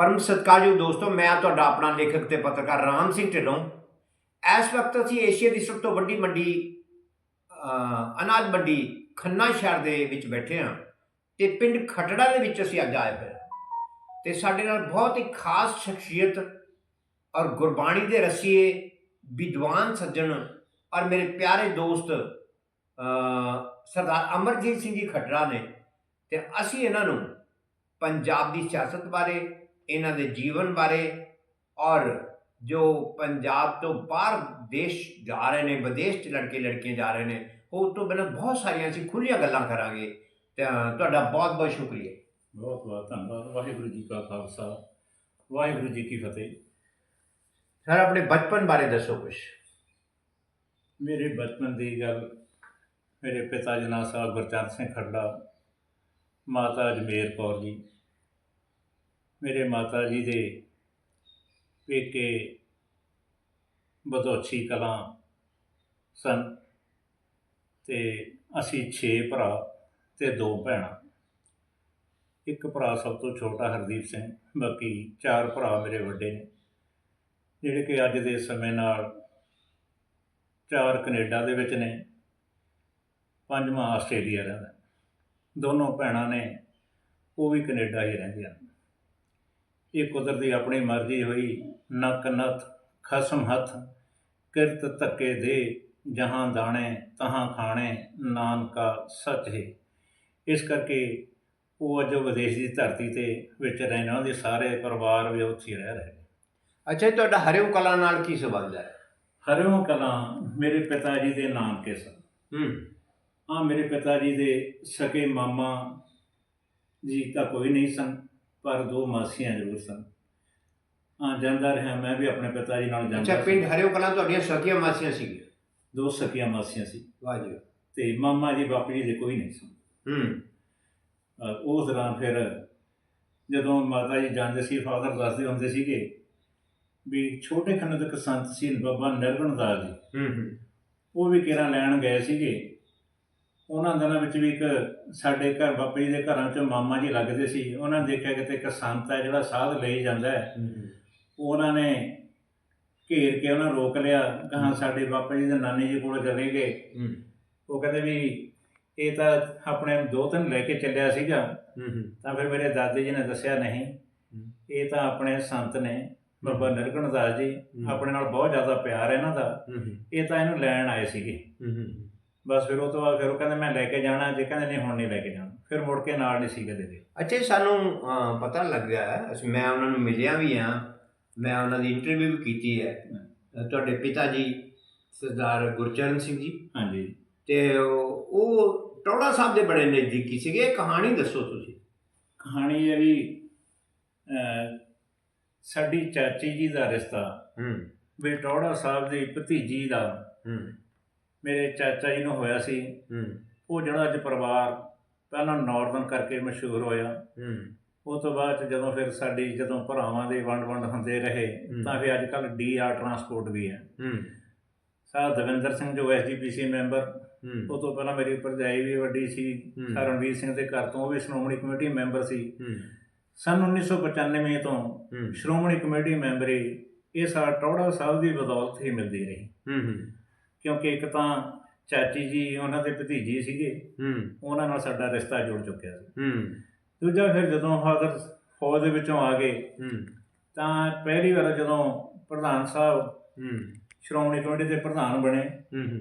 ਪਰਮ ਸਤਿਕਾਰਯੋਗ ਦੋਸਤੋ, ਮੈਂ ਤੁਹਾਡਾ ਆਪਣਾ ਲੇਖਕ ਤੇ ਪੱਤਰਕਾਰ ਰਾਮ ਸਿੰਘ ਢਿੱਲੋਂ। ਇਸ ਵਕਤ ਅਸੀਂ ਏਸ਼ੀਆ ਦੀ ਸਭ ਤੋਂ ਵੱਡੀ ਮੰਡੀ ਅਨਾਜ ਮੰਡੀ ਖੰਨਾ ਸ਼ਹਿਰ ਦੇ ਵਿੱਚ ਬੈਠੇ ਹਾਂ ਤੇ ਪਿੰਡ ਖਟੜਾ ਦੇ ਵਿੱਚ ਅਸੀਂ ਅੱਜ ਆਏ ਹੋਏ ਹਾਂ। ਤੇ ਸਾਡੇ ਨਾਲ ਬਹੁਤ ਹੀ ਖਾਸ ਸ਼ਖਸੀਅਤ ਔਰ ਗੁਰਬਾਣੀ ਦੇ ਰਸੀਏ ਵਿਦਵਾਨ ਸੱਜਣ ਔਰ ਮੇਰੇ ਪਿਆਰੇ ਦੋਸਤ ਸਰਦਾਰ ਅਮਰਜੀਤ ਸਿੰਘ ਜੀ ਖਟੜਾ ਨੇ। ਤੇ ਅਸੀਂ ਇਹਨਾਂ ਨੂੰ ਪੰਜਾਬ ਦੀ ਸਿਆਸਤ ਬਾਰੇ ਇਹਨਾਂ ਦੇ ਜੀਵਨ ਬਾਰੇ ਔਰ ਜੋ ਪੰਜਾਬ ਤੋਂ ਬਾਹਰ ਦੇਸ਼ ਜਾ ਰਹੇ ਨੇ ਵਿਦੇਸ਼ 'ਚ ਲੜਕੇ ਲੜਕੀਆਂ ਜਾ ਰਹੇ ਨੇ ਉਹ ਤੋਂ ਬਿਨਾਂ ਬਹੁਤ ਸਾਰੀਆਂ ਅਸੀਂ ਖੁੱਲੀਆਂ ਗੱਲਾਂ ਕਰਾਂਗੇ। ਤਾਂ ਤੁਹਾਡਾ ਬਹੁਤ ਬਹੁਤ ਸ਼ੁਕਰੀਆ। ਬਹੁਤ ਬਹੁਤ ਧੰਨਵਾਦ। ਵਾਹਿਗੁਰੂ ਜੀ ਕਾ ਖਾਲਸਾ ਵਾਹਿਗੁਰੂ ਜੀ ਕੀ ਫਤਿਹ। ਸਰ ਆਪਣੇ ਬਚਪਨ ਬਾਰੇ ਦੱਸੋ ਕੁਝ ਮੇਰੇ ਬਚਪਨ ਦੀ ਗੱਲ ਮੇਰੇ ਪਿਤਾ ਜੀ ਨਾਂ ਸਾਹਿਬ ਗੁਰਚਰਨ ਸਿੰਘ ਖੱਡਾ ਮਾਤਾ ਜਮੇਰ ਕੌਰ ਜੀ। ਮੇਰੇ ਮਾਤਾ ਜੀ ਦੇ ਪੇਕੇ ਬਦੋਛੀ ਕਲਾਂ ਸਨ ਤੇ ਅਸੀਂ 6 ਭਰਾ ਤੇ ਦੋ ਭੈਣਾਂ। ਇੱਕ ਭਰਾ ਸਭ ਤੋਂ ਛੋਟਾ ਹਰਦੀਪ ਸਿੰਘ, ਬਾਕੀ ਚਾਰ ਭਰਾ ਮੇਰੇ ਵੱਡੇ ਨੇ, ਜਿਹੜੇ ਕਿ ਅੱਜ ਦੇ ਸਮੇਂ ਨਾਲ ਚਾਰ ਕੈਨੇਡਾ ਦੇ ਵਿੱਚ ਨੇ, ਪੰਜਵਾਂ ਆਸਟ੍ਰੇਲੀਆ ਰਹਿੰਦਾ ਦੋਨੋਂ ਭੈਣਾਂ ਨੇ ਉਹ ਵੀ ਕੈਨੇਡਾ ਹੀ ਰਹਿੰਦੀਆਂ। ਇਹ ਕੁਦਰਤ ਆਪਣੀ ਮਰਜ਼ੀ ਹੋਈ ਨੱਕ ਨੱਥ ਖਸਮ ਹੱਥ ਕਿਰਤ ਧੱਕੇ ਦੇ ਜਹਾਂ ਦਾਣੇ ਤਹਾਂ ਖਾਣੇ ਨਾਨਕਾ ਸੱਚ ਹੈ। ਇਸ ਕਰਕੇ ਉਹ ਅੱਜ ਵਿਦੇਸ਼ ਦੀ ਧਰਤੀ ਤੇ ਵਿੱਚ ਰਹਿਣ ਉਹਨਾਂ ਦੇ ਸਾਰੇ ਪਰਿਵਾਰ ਵੀ ਉੱਥੇ ਰਹਿ ਰਹੇ ਅੱਛਾ ਤੁਹਾਡਾ ਹਰਿਓ ਕਲਾ ਨਾਲ ਕੀ ਸੰਬੰਧ ਹੈ? ਹਰਿਓਂ ਕਲਾਂ ਮੇਰੇ ਪਿਤਾ ਜੀ ਦੇ ਨਾਨਕੇ ਸਨ। ਹੂੰ। ਆ ਮੇਰੇ ਪਿਤਾ ਜੀ ਦੇ ਸਕੇ ਮਾਮਾ ਜੀ ਤਾਂ ਕੋਈ ਨਹੀਂ ਸਨ। ਪਰ ਦੋ ਮਾਸੀਆਂ ਜ਼ਰੂਰ ਸਨ। ਆ ਜਾਂਦਾ ਰਿਹਾ ਮੈਂ ਵੀ ਆਪਣੇ ਪਿਤਾ ਜੀ ਨਾਲ ਅੱਛਾ ਜਾਂਦਾ ਪਿੰਡ ਸੀ ਹਰਿਓ ਕਲਾ ਤੁਹਾਡੀਆਂ ਸਕੀਆਂ ਮਾਸੀਆਂ ਸੀਗੀਆਂ ਦੋ ਸਕੀਆਂ ਮਾਸੀਆਂ ਸੀ। ਵਾਹ ਜੀ ਤੇ ਮਾਮਾ ਜੀ ਬਾਪੂ ਜੀ ਦੇ ਕੋਈ ਨਹੀਂ ਸਨ ਹੂੰ। ਉਸ ਦੌਰਾਨ ਫਿਰ ਜਦੋਂ ਮਾਤਾ ਜੀ ਜਾਂਦੇ ਸੀ ਫਾਦਰ ਦੱਸਦੇ ਹੁੰਦੇ ਸੀਗੇ ਵੀ ਛੋਟੇ ਖੰਨੇ ਦੇ ਇੱਕ ਸੰਤ ਸੀ ਬਾਬਾ ਨਿਰਗੁਣ ਦਾਸ ਜੀ। ਹੂੰ ਹੂੰ। ਉਹ ਵੀ ਕਿਰਾਂ ਲੈਣ ਗਏ ਸੀਗੇ। ਉਹਨਾਂ ਦਿਨਾਂ ਵਿੱਚ ਵੀ ਇੱਕ ਸਾਡੇ ਘਰ ਬਾਪਾ ਜੀ ਦੇ ਘਰਾਂ 'ਚ ਮਾਮਾ ਜੀ ਲੱਗਦੇ ਸੀ। ਉਹਨਾਂ ਨੇ ਦੇਖਿਆ ਕਿਤੇ ਇੱਕ ਸੰਤ ਹੈ ਜਿਹੜਾ ਸਾਧ ਲਈ ਜਾਂਦਾ ਹੈ। ਉਹ ਉਹਨਾਂ ਨੇ ਘੇਰ ਕੇ ਉਹਨਾਂ ਰੋਕ ਲਿਆ। ਕਹਾਂ ਸਾਡੇ ਬਾਪਾ ਜੀ ਦੇ ਨਾਨੀ ਜੀ ਕੋਲ ਚਲੇ ਗਏ ਉਹ ਕਹਿੰਦੇ ਵੀ ਇਹ ਤਾਂ ਆਪਣੇ ਦੋ ਤਿੰਨ ਲੈ ਕੇ ਚੱਲਿਆ ਸੀਗਾ। ਤਾਂ ਫਿਰ ਮੇਰੇ ਦਾਦੀ ਜੀ ਨੇ ਦੱਸਿਆ ਨਹੀਂ। ਇਹ ਤਾਂ ਆਪਣੇ ਸੰਤ ਨੇ। ਬਾਬਾ ਨਿਰਗੁਣ ਦਾਸ ਜੀ ਆਪਣੇ ਨਾਲ ਬਹੁਤ ਜ਼ਿਆਦਾ ਪਿਆਰ ਹੈ ਇਹਨਾਂ ਦਾ। ਇਹ ਤਾਂ ਇਹਨੂੰ ਲੈਣ ਆਏ ਸੀਗੇ। ਬਸ ਫਿਰ ਉਹ ਤੋਂ ਬਾਅਦ ਫਿਰ ਉਹ ਕਹਿੰਦੇ ਮੈਂ ਲੈ ਕੇ ਜਾਣਾ ਜੇ ਕਹਿੰਦੇ ਨਹੀਂ ਹੁਣ ਨਹੀਂ ਲੈ ਕੇ ਜਾਣਾ ਫਿਰ ਮੁੜ ਕੇ ਨਾਲ ਨਹੀਂ ਸੀ ਕਦੇ ਦੇ। ਅੱਛਾ ਸਾਨੂੰ ਪਤਾ ਲੱਗ ਗਿਆ ਹੈ ਅਸੀਂ ਮੈਂ ਉਹਨਾਂ ਨੂੰ ਮਿਲਿਆ ਵੀ ਹਾਂ ਮੈਂ ਉਹਨਾਂ ਦੀ ਇੰਟਰਵਿਊ ਵੀ ਕੀਤੀ ਹੈ। ਤੁਹਾਡੇ ਪਿਤਾ ਜੀ ਸਰਦਾਰ ਗੁਰਚਰਨ ਸਿੰਘ ਜੀ। ਹਾਂਜੀ। ਤੇ ਉਹ ਟੋੜਾ ਸਾਹਿਬ ਦੇ ਬੜੇ ਨਜ਼ਦੀਕੀ ਸੀਗੇ ਕਹਾਣੀ ਦੱਸੋ ਤੁਸੀਂ। ਕਹਾਣੀ ਇਹ ਵੀ ਸਾਡੀ ਚਾਚੀ ਜੀ ਦਾ ਰਿਸ਼ਤਾ ਹੂੰ। ਬੇਟੌੜਾ ਸਾਹਿਬ ਦੀ ਭਤੀਜੀ ਦਾ। ਹੂੰ। ਮੇਰੇ ਚਾਚਾ ਜੀ ਨੂੰ ਹੋਇਆ ਸੀ। ਹੂੰ। ਉਹ ਜਿਹੜਾ ਅੱਜ ਪਰਿਵਾਰ ਪਹਿਲਾਂ ਨਾਰਦਨ ਕਰਕੇ ਮਸ਼ਹੂਰ ਹੋਇਆ। ਹੂੰ। ਉਹ ਤੋਂ ਬਾਅਦ ਜਦੋਂ ਫਿਰ ਸਾਡੀ ਜਦੋਂ ਭਰਾਵਾਂ ਦੇ ਵੰਡ ਵੰਡ ਹੁੰਦੇ ਰਹੇ। ਤਾਂ ਫਿਰ ਅੱਜ ਕੱਲ ਡੀਆਰ ਟਰਾਂਸਪੋਰਟ ਵੀ ਹੈ। ਹੂੰ। ਸਾਹ ਦਵਿੰਦਰ ਸਿੰਘ ਜੋ ਐਸਜੀਪੀਸੀ ਮੈਂਬਰ ਹੂੰ। ਉਹ ਤੋਂ ਪਹਿਲਾਂ ਮੇਰੀ ਭਰਜਾਈ ਵੀ ਵੱਡੀ ਸੀ। ਸਰ ਰਣਵੀਰ ਸਿੰਘ ਦੇ ਘਰ ਤੋਂ ਉਹ ਵੀ ਸ਼੍ਰੋਮਣੀ ਕਮੇਟੀ ਮੈਂਬਰ ਸੀ। ਹੂੰ। ਸਨ 1995 ਤੋਂ ਸ਼੍ਰੋਮਣੀ ਕਮੇਟੀ ਮੈਂਬਰੀ ਇਹ ਸਾਡਾ ਟੌੜਾ ਸਾਹਿਬ ਦੀ ਬਦੌਲਤ ਹੀ ਮਿਲਦੀ ਰਹੀ। ਹੂੰ ਹੂੰ। ਕਿਉਂਕਿ ਇੱਕ ਤਾਂ ਚਾਚੀ ਜੀ ਉਹਨਾਂ ਦੇ ਭਤੀਜੀ ਸੀਗੇ ਹੂੰ। ਉਹਨਾਂ ਨਾਲ ਸਾਡਾ ਰਿਸ਼ਤਾ ਜੁੜ ਚੁੱਕਿਆ ਸੀ। ਹੂੰ। ਦੂਜਾ ਫਿਰ ਜਦੋਂ ਫਾਦਰ ਫੌਜ ਦੇ ਵਿੱਚੋਂ ਆ ਗਏ ਹੂੰ। ਤਾਂ ਪਹਿਲੀ ਵਾਰ ਜਦੋਂ ਪ੍ਰਧਾਨ ਸਾਹਿਬ ਹੂੰ। ਸ਼੍ਰੋਮਣੀ ਕਮੇਟੀ ਦੇ ਪ੍ਰਧਾਨ ਬਣੇ ਹੂੰ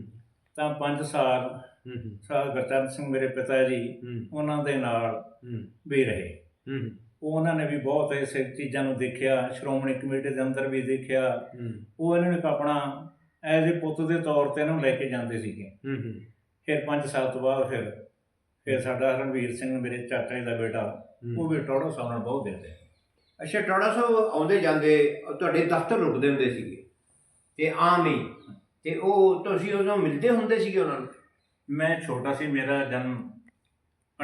ਤਾਂ 5 ਸਾਲ ਹੂੰ ਸਾਲ ਗੁਰਚਰਨ ਸਿੰਘ ਮੇਰੇ ਪਿਤਾ ਜੀ ਉਹਨਾਂ ਦੇ ਨਾਲ ਹੂੰ। ਵੀ ਰਹੇ। ਹੂੰ ਉਹ ਉਹਨਾਂ ਨੇ ਵੀ ਬਹੁਤ ਐਸੇ ਚੀਜ਼ਾਂ ਨੂੰ ਦੇਖਿਆ ਸ਼੍ਰੋਮਣੀ ਕਮੇਟੀ ਦੇ ਅੰਦਰ ਵੀ ਦੇਖਿਆ। ਹੂੰ। ਉਹ ਇਹਨਾਂ ਨੇ ਆਪਣਾ ਐਜ਼ ਏ ਪੁੱਤ ਦੇ ਤੌਰ ਤੇ ਇਹਨੂੰ ਲੈ ਕੇ ਜਾਂਦੇ ਸੀਗੇ। ਹੂੰ ਹੂੰ। ਫਿਰ 5 ਸਾਲ ਤੋਂ ਬਾਅਦ ਫਿਰ ਫਿਰ ਸਾਡਾ ਰਣਵੀਰ ਸਿੰਘ ਮੇਰੇ ਚਾਚਾ ਜੀ ਦਾ ਬੇਟਾ ਉਹ ਵੀ ਟੋੜੋ ਸਾਹਿਬ ਨਾਲ ਬਹੁਤ ਦਿੰਦੇ ਅੱਛਾ ਟੋੜਾ ਸਾਹਿਬ ਆਉਂਦੇ ਜਾਂਦੇ ਤੁਹਾਡੇ ਦਫ਼ਤਰ ਰੁਕਦੇ ਹੁੰਦੇ ਸੀਗੇ। ਤੇ ਆਮ ਹੀ। ਤੇ ਉਹ ਤੁਸੀਂ ਉਦੋਂ ਮਿਲਦੇ ਹੁੰਦੇ ਸੀਗੇ ਉਹਨਾਂ ਨੂੰ? ਮੈਂ ਛੋਟਾ ਸੀ ਮੇਰਾ ਜਨਮ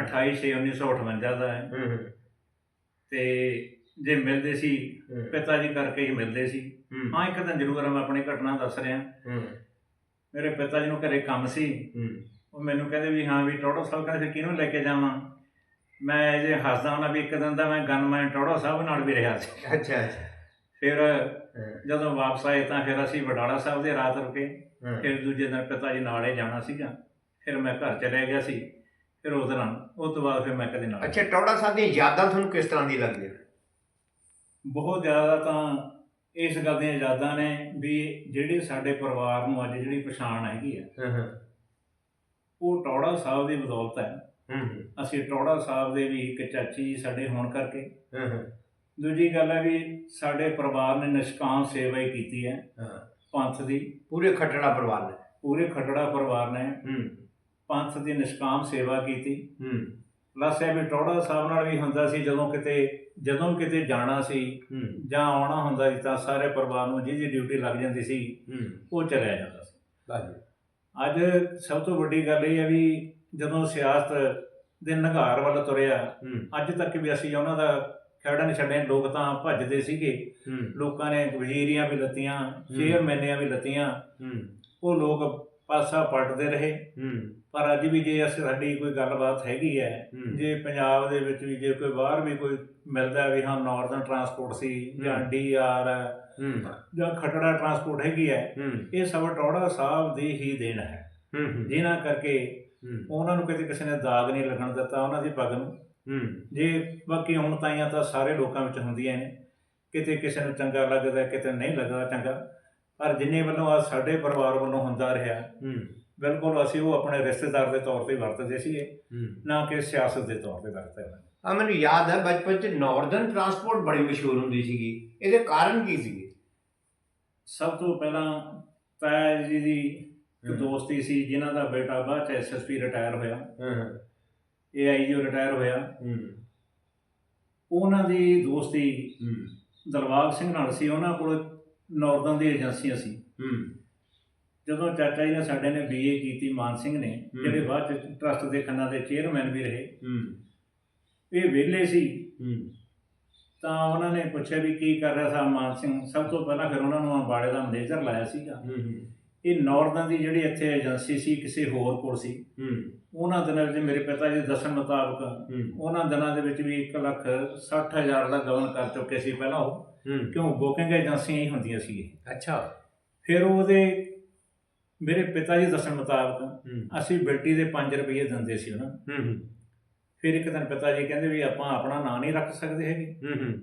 28 ਛੇ 1958 ਦਾ ਹੈ। ਹੂੰ ਹੂੰ। ਤੇ ਜੇ ਮਿਲਦੇ ਸੀ ਪਿਤਾ ਜੀ ਕਰਕੇ ਹੀ ਮਿਲਦੇ ਸੀ। ਹਾਂ। ਇੱਕ ਦਿਨ ਜ਼ਰੂਰ ਮੈਂ ਆਪਣੀ ਘਟਨਾ ਦੱਸ ਰਿਹਾ। ਹੂੰ। ਮੇਰੇ ਪਿਤਾ ਜੀ ਨੂੰ ਘਰੇ ਕੰਮ ਸੀ। ਹੂੰ। ਉਹ ਮੈਨੂੰ ਕਹਿੰਦੇ ਵੀ ਹਾਂ ਵੀ ਟੋਟੋ ਸਾਹਿਬ ਕਹਿੰਦੇ ਕਿਹਨੂੰ ਲੈ ਕੇ ਜਾਵਾਂ? ਮੈਂ ਜੇ ਹੱਸਦਾ ਹੁੰਦਾ ਵੀ ਇੱਕ ਦਿਨ ਦਾ ਮੈਂ ਗਨਮੈਨ ਟੋੜਾ ਸਾਹਿਬ ਨਾਲ ਵੀ ਰਿਹਾ ਸੀ। ਅੱਛਾ ਅੱਛਾ। ਫਿਰ ਹਾਂ, ਜਦੋਂ ਵਾਪਸ ਆਏ ਤਾਂ ਫਿਰ ਅਸੀਂ ਵਡਾਲਾ ਸਾਹਿਬ ਦੇ ਰਾਤ ਰੁਕੇ। ਹਾਂ। ਫਿਰ ਦੂਜੇ ਦਿਨ ਪਿਤਾ ਜੀ ਨਾਲੇ ਜਾਣਾ ਸੀਗਾ। ਫਿਰ ਮੈਂ ਘਰ ਚਲੇ ਗਿਆ ਸੀ। ਫਿਰ ਉਸ ਦਿਨ ਉਸ ਤੋਂ ਬਾਅਦ ਫਿਰ ਮੈਂ ਕਦੇ ਨਾਲ ਅੱਛਾ ਟੌੜਾ ਸਾਹਿਬ ਦੀਆਂ ਯਾਦਾਂ ਤੁਹਾਨੂੰ ਕਿਸ ਤਰ੍ਹਾਂ ਦੀ ਲੱਗਦੀਆਂ? ਬਹੁਤ ਜ਼ਿਆਦਾ ਤਾਂ ਇਸ ਗੱਲ ਦੀਆਂ ਯਾਦਾਂ ਨੇ ਵੀ ਜਿਹੜੇ ਸਾਡੇ ਪਰਿਵਾਰ ਨੂੰ ਅੱਜ ਜਿਹੜੀ ਪਛਾਣ ਹੈਗੀ ਹਾਂ ਹਾਂ। ਉਹ ਟੌੜਾ ਸਾਹਿਬ ਦੀ ਬਦੌਲਤ ਹੈ ਹੂੰ। ਅਸੀਂ ਟੌੜਾ ਸਾਹਿਬ ਦੇ ਵੀ ਇੱਕ ਚਾਚੀ ਜੀ ਸਾਡੇ ਹੋਣ ਕਰਕੇ। ਹਾਂ ਹਾਂ। ਦੂਜੀ ਗੱਲ ਹੈ ਵੀ ਸਾਡੇ ਪਰਿਵਾਰ ਨੇ ਨਿਸ਼ਕਾਮ ਸੇਵਾ ਹੀ ਕੀਤੀ ਹੈ ਹਾਂ। ਪੰਥ ਦੀ। ਪੂਰੇ ਖੱਟੜਾ ਪਰਿਵਾਰ ਨੇ। ਪੂਰੇ ਖਟੜਾ ਪਰਿਵਾਰ ਨੇ ਹੂੰ। ਪੰਥ ਦੀ ਨਿਸ਼ਕਾਮ ਸੇਵਾ ਕੀਤੀ। ਹੂੰ। ਪਲੱਸ ਇਹ ਵੀ ਟੌੜਾ ਸਾਹਿਬ ਨਾਲ ਵੀ ਹੁੰਦਾ ਸੀ ਜਦੋਂ ਕਿਤੇ ਜਦੋਂ ਕਿਤੇ ਜਾਣਾ ਸੀ ਜਾਂ ਆਉਣਾ ਹੁੰਦਾ ਸੀ ਤਾਂ ਸਾਰੇ ਪਰਿਵਾਰ ਨੂੰ ਜਿਹਦੀ ਡਿਊਟੀ ਲੱਗ ਜਾਂਦੀ ਸੀ ਉਹ ਚਲਿਆ ਜਾਂਦਾ ਸੀ। ਅੱਜ ਸਭ ਤੋਂ ਵੱਡੀ ਗੱਲ ਇਹ ਹੈ ਵੀ ਜਦੋਂ ਸਿਆਸਤ ਦੇ ਨਿਘਾਰ ਵੱਲ ਤੁਰਿਆ ਅੱਜ ਤੱਕ ਵੀ ਅਸੀਂ ਉਹਨਾਂ ਦਾ ਖਹਿੜਾ ਨਹੀਂ ਛੱਡਿਆ ਲੋਕ ਤਾਂ ਭੱਜਦੇ ਸੀਗੇ। ਲੋਕਾਂ ਨੇ ਵਜ਼ੀਰੀਆਂ ਵੀ ਲੱਤੀਆਂ ਚੇਅਰਮੈਨੀਆਂ ਵੀ ਲੱਤੀਆਂ। ਉਹ ਲੋਕ ਪਾਸਾ ਪਲਟਦੇ ਰਹੇ। ਪਰ ਅੱਜ ਵੀ ਜੇ ਅਸੀਂ ਸਾਡੀ ਕੋਈ ਗੱਲਬਾਤ ਹੈਗੀ ਹੈ ਜੇ ਪੰਜਾਬ ਦੇ ਵਿੱਚ ਵੀ ਜੇ ਕੋਈ ਬਾਹਰ ਵੀ ਕੋਈ ਮਿਲਦਾ ਵੀ ਹਾਂ ਨਾਰਥਰਨ ਟਰਾਂਸਪੋਰਟ ਸੀ ਜਾਂ। ਡੀਆਰ ਜਾਂ ਖਟੜਾ ਟਰਾਂਸਪੋਰਟ ਹੈਗੀ ਹੈ ਇਹ ਸਭ ਟੌੜਾ ਸਾਹਿਬ ਦੀ ਹੀ ਦੇਣ ਹੈ। ਜਿਨ੍ਹਾਂ ਕਰਕੇ ਉਹਨਾਂ ਨੂੰ ਕਿਤੇ ਕਿਸੇ ਨੇ ਦਾਗ ਨਹੀਂ ਲੱਗਣ ਦਿੱਤਾ ਉਹਨਾਂ ਦੀ ਪੱਗ ਨੂੰ ਜੇ ਬਾਕੀ ਹੁਣ ਤਾਈਆਂ ਤਾਂ ਸਾਰੇ ਲੋਕਾਂ ਵਿੱਚ ਹੁੰਦੀਆਂ ਨੇ ਕਿਤੇ ਕਿਸੇ ਨੂੰ ਚੰਗਾ ਲੱਗਦਾ ਕਿਤੇ ਨਹੀਂ ਲੱਗਦਾ ਚੰਗਾ ਪਰ ਜਿੰਨੇ ਵੱਲੋਂ ਆ ਸਾਡੇ ਪਰਿਵਾਰ ਵੱਲੋਂ ਹੁੰਦਾ ਰਿਹਾ ਬਿਲਕੁਲ ਅਸੀਂ ਉਹ ਆਪਣੇ ਰਿਸ਼ਤੇਦਾਰ ਦੇ ਤੌਰ ਤੇ ਵਰਤਦੇ ਸੀਗੇ। ਨਾ ਕਿ ਸਿਆਸਤ ਦੇ ਤੌਰ ਤੇ ਵਰਤਦੇ ਹਾਂ ਮੈਨੂੰ ਯਾਦ ਹੈ ਬਚਪਨ ਚ ਨਾਰਦਰਨ ਟਰਾਂਸਪੋਰਟ ਬੜੀ ਮਸ਼ਹੂਰ ਹੁੰਦੀ ਸੀਗੀ। ਇਹਦੇ ਕਾਰਨ ਕੀ ਸੀਗੇ? ਸਭ ਤੋਂ ਪਹਿਲਾਂ ਤਾਇਆ ਜੀ ਦੀ ਇੱਕ। ਦੋਸਤੀ ਸੀ ਜਿਨ੍ਹਾਂ ਦਾ ਬੇਟਾ ਬਾਅਦ ਚ ਐਸਐਸਪੀ ਰਿਟਾਇਰ ਹੋਇਆ। ਹਾਂ ਏਆਈਜੀਓ ਰਿਟਾਇਰ ਹੋਇਆ। ਉਹਨਾਂ ਦੀ ਦੋਸਤੀ ਦਲਵਾਗ ਸਿੰਘ ਨਾਲ ਸੀ। ਉਹਨਾਂ ਕੋਲ ਨਾਰਦਰਨ ਦੀ ਏਜੰਸੀਆਂ ਸੀ। ਹੂੰ। ਜਦੋਂ ਚਾਚਾ ਜੀ ਨੇ ਸਾਡੇ ਨੇ ਬੀਏ ਕੀਤੀ ਮਾਨ ਸਿੰਘ ਨੇ। ਜਿਹੜੇ ਬਾਅਦ ਚ ਟਰਸਟ ਦੇ ਖੰਨਾ ਦੇ ਚੇਅਰਮੈਨ ਵੀ ਰਹੇ। ਹੂੰ। ਇਹ ਵਿਹਲੇ ਸੀ। ਹੂੰ। ਤਾਂ ਉਹਨਾਂ ਨੇ ਪੁੱਛਿਆ ਵੀ ਕੀ ਕਰ ਰਿਹਾ ਸੀ ਮਾਨ ਸਿੰਘ? ਸਭ ਤੋਂ ਪਹਿਲਾਂ ਫਿਰ ਉਹਨਾਂ ਨੂੰ ਅੰਬਾਲੇ ਦਾ ਮੈਨੇਜਰ ਲਾਇਆ ਸੀਗਾ। ਹੂੰ ਇਹ ਨਾਰਦਰਨ ਦੀ ਜਿਹੜੀ ਇੱਥੇ ਏਜੰਸੀ ਸੀ ਕਿਸੇ ਹੋਰ ਕੋਲ ਸੀ। ਹੂੰ। ਉਹਨਾਂ ਦਿਨਾਂ ਵਿੱਚ ਮੇਰੇ ਪਿਤਾ ਜੀ ਦੇ ਦੱਸਣ ਮੁਤਾਬਕ ਉਹਨਾਂ ਦਿਨਾਂ ਦੇ ਵਿੱਚ ਵੀ 1 ਲੱਖ 60 ਹਜ਼ਾਰ ਦਾ ਗਵਨ ਕਰ ਚੁੱਕੇ ਸੀ ਪਹਿਲਾਂ ਉਹ। ਕਿਉਂ? ਬੁਕਿੰਗ ਏਜੰਸੀਆਂ ਹੀ ਹੁੰਦੀਆਂ ਸੀ। ਅੱਛਾ। ਫਿਰ ਉਹਦੇ ਮੇਰੇ ਪਿਤਾ ਜੀ ਦੱਸਣ ਮੁਤਾਬਕ ਅਸੀਂ ਬਿਲਟੀ ਦੇ 5 ਰੁਪਏ ਦਿੰਦੇ ਸੀ ਉਹਨਾਂ ਨੂੰ। ਹੂੰ ਫਿਰ ਇੱਕ ਦਿਨ ਪਿਤਾ ਜੀ ਕਹਿੰਦੇ ਵੀ ਆਪਾਂ ਆਪਣਾ ਨਾਂ ਨਹੀਂ ਰੱਖ ਸਕਦੇ ਹੈਗੇ। ਹੂੰ ਹੂੰ।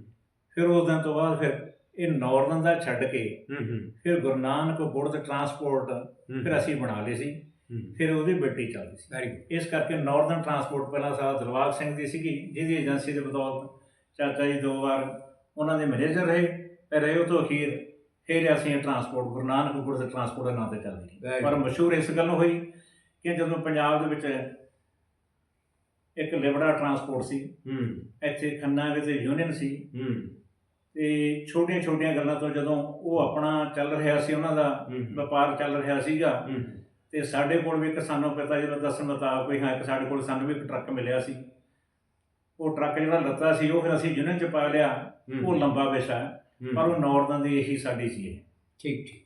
ਫਿਰ ਉਸ ਦਿਨ ਤੋਂ ਬਾਅਦ ਫਿਰ ਇਹ ਨਾਰਦਰਨ ਦਾ ਛੱਡ ਕੇ ਹੂੰ ਹੂੰ। ਫਿਰ ਗੁਰੂ ਨਾਨਕ ਬੁਰਦ ਟਰਾਂਸਪੋਰਟ ਫਿਰ ਅਸੀਂ ਬਣਾ ਲਈ ਸੀ। ਫਿਰ ਉਹਦੀ ਬਿਲਟੀ ਚੱਲਦੀ ਸੀ। ਵੈਰੀ ਇਸ ਕਰਕੇ ਨਾਰਦਰਨ ਟਰਾਂਸਪੋਰਟ ਪਹਿਲਾਂ ਸਾਰਾ ਦਲਵਾਗ ਸਿੰਘ ਦੀ ਸੀਗੀ ਜਿਹਦੀ ਏਜੰਸੀ ਦੇ ਬਦੌਲਤ ਚਾਚਾ ਜੀ ਦੋ ਵਾਰ ਉਹਨਾਂ ਦੇ ਮੈਨੇਜਰ ਰਹੇ ਰਹੇ ਉਹ ਤੋਂ ਅਖੀਰ ਫਿਰ ਅਸੀਂ ਇਹ ਟਰਾਂਸਪੋਰਟ ਗੁਰੂ ਨਾਨਕ ਗੁਰਦ ਟਰਾਂਸਪੋਰਟ ਦੇ ਨਾਂ ਤੇ ਚੱਲਦੀ Very ਪਰ. ਮਸ਼ਹੂਰ ਇਸ ਗੱਲੋਂ ਹੋਈ ਕਿ ਜਦੋਂ ਪੰਜਾਬ ਦੇ ਵਿੱਚ ਇੱਕ ਲਿਬੜਾ ਟਰਾਂਸਪੋਰਟ ਸੀ ਹੂੰ। ਇੱਥੇ ਖੰਨਾ ਵਿੱਚ ਯੂਨੀਅਨ ਸੀ ਹੂੰ। ਤੇ ਛੋਟੀਆਂ ਛੋਟੀਆਂ ਗੱਲਾਂ ਤੋਂ ਜਦੋਂ ਉਹ ਆਪਣਾ ਚੱਲ ਰਿਹਾ ਸੀ ਉਹਨਾਂ ਦਾ ਵਪਾਰ ਚੱਲ ਰਿਹਾ ਸੀਗਾ ਤੇ ਸਾਡੇ ਕੋਲ ਵੀ ਇੱਕ ਸਾਨੂੰ ਪਿਤਾ ਜੀ ਦਾ ਦੱਸਣ ਮੁਤਾਬਕ ਵੀ ਹਾਂ ਇੱਕ ਸਾਡੇ ਕੋਲ ਸਾਨੂੰ ਵੀ ਇੱਕ ਟਰੱਕ ਮਿਲਿਆ ਸੀ। ਉਹ ਟਰੱਕ ਜਿਹੜਾ ਲੱਤਾ ਸੀ ਉਹ ਫਿਰ ਅਸੀਂ ਯੂਨੀਅਨ ਚ ਪਾ ਲਿਆ। ਉਹ ਲੰਬਾ ਵਿਸ਼ਾ ਹੈ। ਪਰ ਉਹ ਨਾਰਦਰਨ ਦੀ ਇਹੀ ਸਾਡੀ ਸੀ ਠੀਕ ਠੀਕ।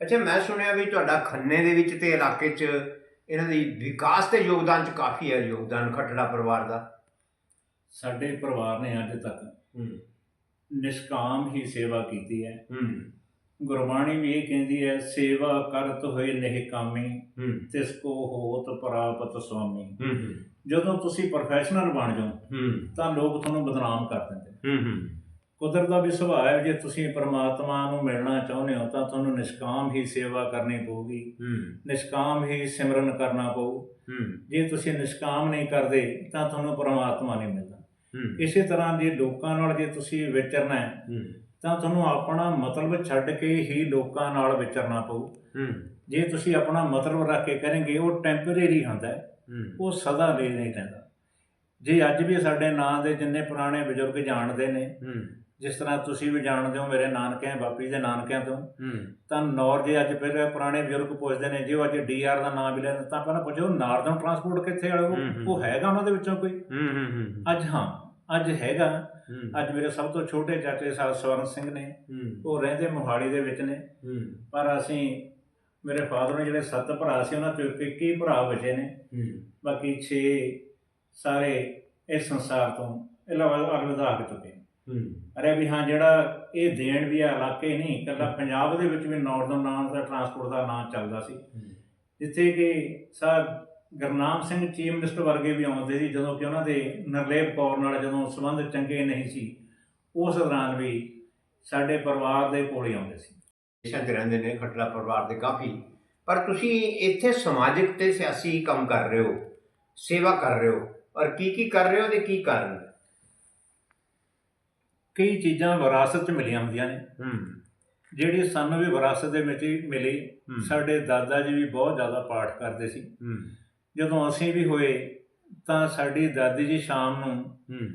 ਅੱਛਾ ਮੈਂ ਸੁਣਿਆ ਵੀ ਤੁਹਾਡਾ ਖੰਨੇ ਦੇ ਵਿੱਚ ਤੇ ਇਲਾਕੇ 'ਚ ਇਹਨਾਂ ਦੀ ਵਿਕਾਸ ਤੇ ਯੋਗਦਾਨ 'ਚ ਕਾਫੀ ਹੈ ਯੋਗਦਾਨ ਖੱਟੜਾ ਪਰਿਵਾਰ ਦਾ। ਸਾਡੇ ਪਰਿਵਾਰ ਨੇ ਅੱਜ ਤੱਕ ਨਿਸ਼ਕਾਮ ਹੀ ਸੇਵਾ ਕੀਤੀ ਹੈ। ਗੁਰਬਾਣੀ ਵੀ ਇਹ ਕਹਿੰਦੀ ਹੈ ਸੇਵਾ ਕਰਤ ਹੋਏ ਨਹਿ ਕਾਮੀ ਤਿਸ ਕੋ ਹੋਤ ਪ੍ਰਾਪਤ ਸੁਆਮੀ। ਜਦੋਂ ਤੁਸੀਂ ਪ੍ਰੋਫੈਸ਼ਨਲ ਬਣ ਜਾਓ ਤਾਂ ਲੋਕ ਤੁਹਾਨੂੰ ਬਦਨਾਮ ਕਰ ਦਿੰਦੇ ਕੁਦਰਤ ਦਾ ਵੀ ਸੁਭਾਅ ਹੈ ਜੇ ਤੁਸੀਂ ਪਰਮਾਤਮਾ ਨੂੰ ਮਿਲਣਾ ਚਾਹੁੰਦੇ ਹੋ ਤਾਂ ਤੁਹਾਨੂੰ ਨਿਸ਼ਕਾਮ ਹੀ ਸੇਵਾ ਕਰਨੀ ਪਊਗੀ। ਨਿਸ਼ਕਾਮ ਹੀ ਸਿਮਰਨ ਕਰਨਾ ਪਊ। ਜੇ ਤੁਸੀਂ ਨਿਸ਼ਕਾਮ ਨਹੀਂ ਕਰਦੇ ਤਾਂ ਤੁਹਾਨੂੰ ਪਰਮਾਤਮਾ ਨਹੀਂ ਮਿਲਦਾ। ਇਸੇ ਤਰ੍ਹਾਂ ਜੇ ਲੋਕਾਂ ਨਾਲ ਜੇ ਤੁਸੀਂ ਵਿਚਰਨਾ ਹੈ ਤਾਂ ਤੁਹਾਨੂੰ ਆਪਣਾ ਮਤਲਬ ਛੱਡ ਕੇ ਹੀ ਲੋਕਾਂ ਨਾਲ ਵਿਚਰਨਾ ਪਊ। ਜੇ ਤੁਸੀਂ ਆਪਣਾ ਮਤਲਬ ਰੱਖ ਕੇ ਕਰਨਗੇ ਉਹ ਟੈਂਪਰੇਰੀ ਹੁੰਦਾ ਉਹ ਸਦਾ ਲਈ ਨਹੀਂ ਰਹਿੰਦਾ। ਜੇ ਅੱਜ ਵੀ ਸਾਡੇ ਨਾਂ ਦੇ ਜਿੰਨੇ ਪੁਰਾਣੇ ਬਜ਼ੁਰਗ ਜਾਣਦੇ ਨੇ ਜਿਸ ਤਰ੍ਹਾਂ ਤੁਸੀਂ ਵੀ ਜਾਣਦੇ ਹੋ ਮੇਰੇ ਨਾਨਕਿਆਂ ਬਾਪੀ ਦੇ ਨਾਨਕਿਆਂ ਤੋਂ। ਤਾਂ ਨੌਰ ਜੇ ਅੱਜ ਫਿਰ ਪੁਰਾਣੇ ਬਜ਼ੁਰਗ ਪੁੱਛਦੇ ਨੇ ਜੇ ਉਹ ਅੱਜ ਡੀਆਰ ਦਾ ਨਾਮ ਵੀ ਲੈਣ ਤਾਂ ਪਹਿਲਾਂ ਪੁੱਛੋ ਨਾਰਦਰਨ ਟਰਾਂਸਪੋਰਟ ਕਿੱਥੇ ਹੂੰ। ਉਹ ਹੈਗਾ ਉਹਨਾਂ ਦੇ ਵਿੱਚੋਂ ਕੋਈ? ਅੱਜ ਹਾਂ ਅੱਜ ਹੈਗਾ। ਅੱਜ ਮੇਰੇ ਸਭ ਤੋਂ ਛੋਟੇ ਚਾਚੇ ਸਾਹਿਬ ਸਵਰਨ ਸਿੰਘ ਨੇ। ਉਹ ਰਹਿੰਦੇ ਮੋਹਾਲੀ ਦੇ ਵਿੱਚ ਨੇ। ਪਰ ਅਸੀਂ ਮੇਰੇ ਫਾਦਰ ਨੇ ਜਿਹੜੇ ਸੱਤ ਭਰਾ ਸੀ ਉਹਨਾਂ ਚੋਂ ਇੱਕ ਹੀ ਭਰਾ ਬਚੇ ਨੇ। ਬਾਕੀ 6 ਸਾਰੇ ਇਸ ਸੰਸਾਰ ਤੋਂ ਇਲਾਵਾ ਅਲਵਿਦਾ ਹੋ ਚੁੱਕੇ ਅਰੇ ਵੀ ਹਾਂ ਜਿਹੜਾ ਇਹ ਦੇਣ ਵੀ ਆ ਇਲਾਕੇ ਨਹੀਂ ਇਕੱਲਾ ਪੰਜਾਬ ਦੇ ਵਿੱਚ ਵੀ ਨਾਰਥਰਨ ਨਾਂ ਦਾ ਟਰਾਂਸਪੋਰਟ ਦਾ ਨਾਂ ਚੱਲਦਾ ਸੀ। ਜਿੱਥੇ ਕਿ sir Gurnam Singh chief minister ਵਰਗੇ ਵੀ ਆਉਂਦੇ ਸੀ ਜਦੋਂ ਕਿ ਉਹਨਾਂ ਦੇ ਨਰਲੇਪ ਕੌਰ ਨਾਲ ਜਦੋਂ ਸੰਬੰਧ ਚੰਗੇ ਨਹੀਂ ਸੀ ਉਸ ਦੌਰਾਨ ਵੀ ਸਾਡੇ ਪਰਿਵਾਰ ਦੇ ਕੋਲ ਹੀ ਆਉਂਦੇ ਸੀ। ਦੇਸ਼ਾਂ 'ਚ ਰਹਿੰਦੇ ਨੇ ਖੱਟੜਾ ਪਰਿਵਾਰ ਦੇ ਕਾਫੀ। ਪਰ ਤੁਸੀਂ ਇੱਥੇ ਸਮਾਜਿਕ ਤੇ ਸਿਆਸੀ ਕੰਮ ਕਰ ਰਹੇ ਹੋ ਸੇਵਾ ਕਰ ਰਹੇ ਹੋ ਔਰ ਕੀ ਕੀ ਕਰ ਰਹੇ ਹੋ ਤੇ ਕੀ ਕਾਰਨ? ਹੈ ਕਈ ਚੀਜ਼ਾਂ ਵਿਰਾਸਤ 'ਚ ਮਿਲੀਆਂ ਹੁੰਦੀਆਂ ਨੇ। ਹੂੰ। ਜਿਹੜੀ ਸਾਨੂੰ ਵੀ ਵਿਰਾਸਤ ਦੇ ਵਿੱਚ ਹੀ ਮਿਲੀ। ਸਾਡੇ ਦਾਦਾ ਜੀ ਵੀ ਬਹੁਤ ਜ਼ਿਆਦਾ ਪਾਠ ਕਰਦੇ ਸੀ। ਹੂੰ। ਜਦੋਂ ਅਸੀਂ ਵੀ ਹੋਏ ਤਾਂ ਸਾਡੀ ਦਾਦੀ ਜੀ ਸ਼ਾਮ ਨੂੰ ਹੂੰ।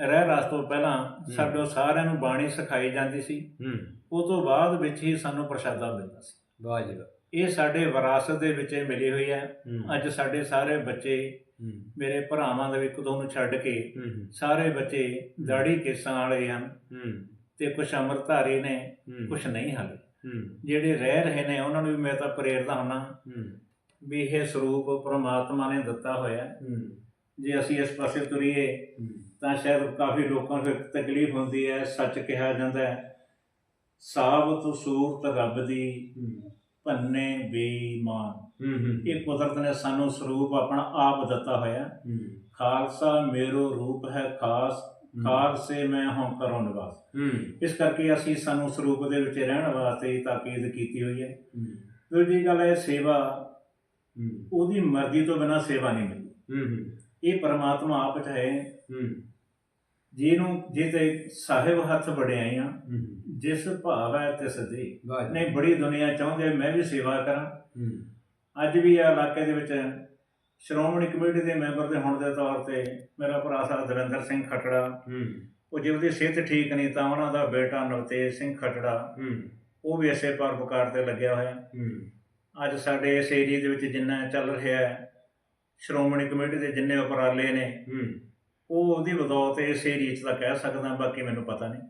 ਰਹਿ ਰਾਸ ਤੋਂ ਪਹਿਲਾਂ ਸਾਡੇ ਸਾਰਿਆਂ ਨੂੰ ਬਾਣੀ ਸਿਖਾਈ ਜਾਂਦੀ ਸੀ। ਹੂੰ। ਉਹ ਤੋਂ ਬਾਅਦ ਵਿੱਚ ਹੀ ਸਾਨੂੰ ਪ੍ਰਸ਼ਾਦਾ ਮਿਲਦਾ ਸੀ। ਵਾਹ ਜੀ। ਇਹ ਸਾਡੇ ਵਿਰਾਸਤ ਦੇ ਵਿੱਚ ਮਿਲੀ ਹੋਈ ਹੈ। ਅੱਜ ਸਾਡੇ ਸਾਰੇ ਬੱਚੇ ਮੇਰੇ ਭਰਾਵਾਂ ਦੇ ਇੱਕ ਦੋ ਨੂੰ ਛੱਡ ਕੇ ਸਾਰੇ ਬੱਚੇ ਦਾੜੀ ਕੇਸਾਂ ਵਾਲੇ ਹਨ। ਤੇ ਕੁਝ ਅੰਮ੍ਰਿਤਧਾਰੀ ਨੇ ਕੁਝ ਨਹੀਂ ਹਾਲੇ। ਹੂੰ। ਜਿਹੜੇ ਰਹਿ ਰਹੇ ਨੇ ਉਹਨਾਂ ਨੂੰ ਵੀ ਮੈਂ ਤਾਂ ਪ੍ਰੇਰਦਾ ਹੁੰਨਾ ਹੂੰ। ਵੀ ਇਹ ਸਰੂਪ ਪ੍ਰਮਾਤਮਾ ਨੇ ਦਿੱਤਾ ਹੋਇਆ। ਜੇ ਅਸੀਂ ਇਸ ਪਾਸੇ ਤੁਰੀਏ ਤਾਂ ਸ਼ਾਇਦ ਕਾਫੀ ਲੋਕਾਂ ਨੂੰ ਤਕਲੀਫ ਹੁੰਦੀ ਹੈ। ਸੱਚ ਕਿਹਾ ਜਾਂਦਾ ਹੈ ਸਾਬਤ ਸੂਰਤ ਰੱਬ ਦੀ। ਭੰਨੇ ਬੇਈਮਾਨ। ਇਹ ਕੁਦਰਤ ਨੇ ਸਾਨੂੰ ਸਰੂਪ ਆਪਣਾ ਆਪ ਦਿੱਤਾ ਹੋਇਆ। ਖਾਲਸਾ ਮੇਰੋ ਰੂਪ ਹੈ ਖਾਸ ਖਾਲਸੇ ਮੈਂ ਹਾਂ ਕਰੋ ਨਿਵਾਸ ਇਸ ਕਰਕੇ ਅਸੀਂ ਸਾਨੂੰ ਸਰੂਪ ਦੇ ਵਿੱਚ ਰਹਿਣ ਵਾਸਤੇ ਹੀ ਤਾਕੀਦ ਕੀਤੀ ਹੋਈ ਹੈ। ਦੂਜੀ ਗੱਲ ਹੈ ਸੇਵਾ ਉਹਦੀ ਮਰਜ਼ੀ ਤੋਂ ਬਿਨਾ ਸੇਵਾ ਨਹੀਂ ਮਿਲਦੀ। ਇਹ ਪਰਮਾਤਮਾ ਆਪ ਚਾਹੇ ਹੂੰ। ਜਿਹਨੂੰ ਜੇ ਤੇ ਸਾਹਿਬ ਹੱਥ ਵਡਿਆਈਆਂ ਹੂੰ ਜਿਸ ਭਾਵ ਹੈ ਤਿਸ ਦੇ। ਨਹੀਂ ਬੜੀ ਦੁਨੀਆ ਚਾਹੁੰਦੇ ਮੈਂ ਵੀ ਸੇਵਾ ਕਰਾਂ। ਅੱਜ ਵੀ ਇਹ ਇਲਾਕੇ ਦੇ ਵਿੱਚ ਸ਼੍ਰੋਮਣੀ ਕਮੇਟੀ ਦੇ ਮੈਂਬਰ ਦੇ ਹੋਣ ਦੇ ਤੌਰ ਤੇ ਮੇਰਾ ਭਰਾ ਸਾਹਿਬ ਦਵਿੰਦਰ ਸਿੰਘ ਖਟੜਾ ਉਹ ਜੇ ਉਹਦੀ ਸਿਹਤ ਠੀਕ ਨਹੀਂ ਤਾਂ ਉਹਨਾਂ ਦਾ ਬੇਟਾ ਨਵਤੇਜ ਸਿੰਘ ਖਟੜਾ ਉਹ ਵੀ ਇਸੇ ਪਰਪਕਾਰ ਤੇ ਲੱਗਿਆ ਹੋਇਆ। ਅੱਜ ਸਾਡੇ ਇਸ ਏਰੀਆ ਦੇ ਵਿੱਚ ਜਿੰਨਾ ਚੱਲ ਰਿਹਾ ਹੈ ਸ਼੍ਰੋਮਣੀ ਕਮੇਟੀ ਦੇ ਜਿੰਨੇ ਉਪਰਾਲੇ ਨੇ ਉਹ ਉਹਦੀ ਬਦੌਲਤ ਇਸ ਏਰੀਆ 'ਚ ਤਾਂ ਕਹਿ ਸਕਦਾ ਬਾਕੀ ਮੈਨੂੰ ਪਤਾ ਨਹੀਂ।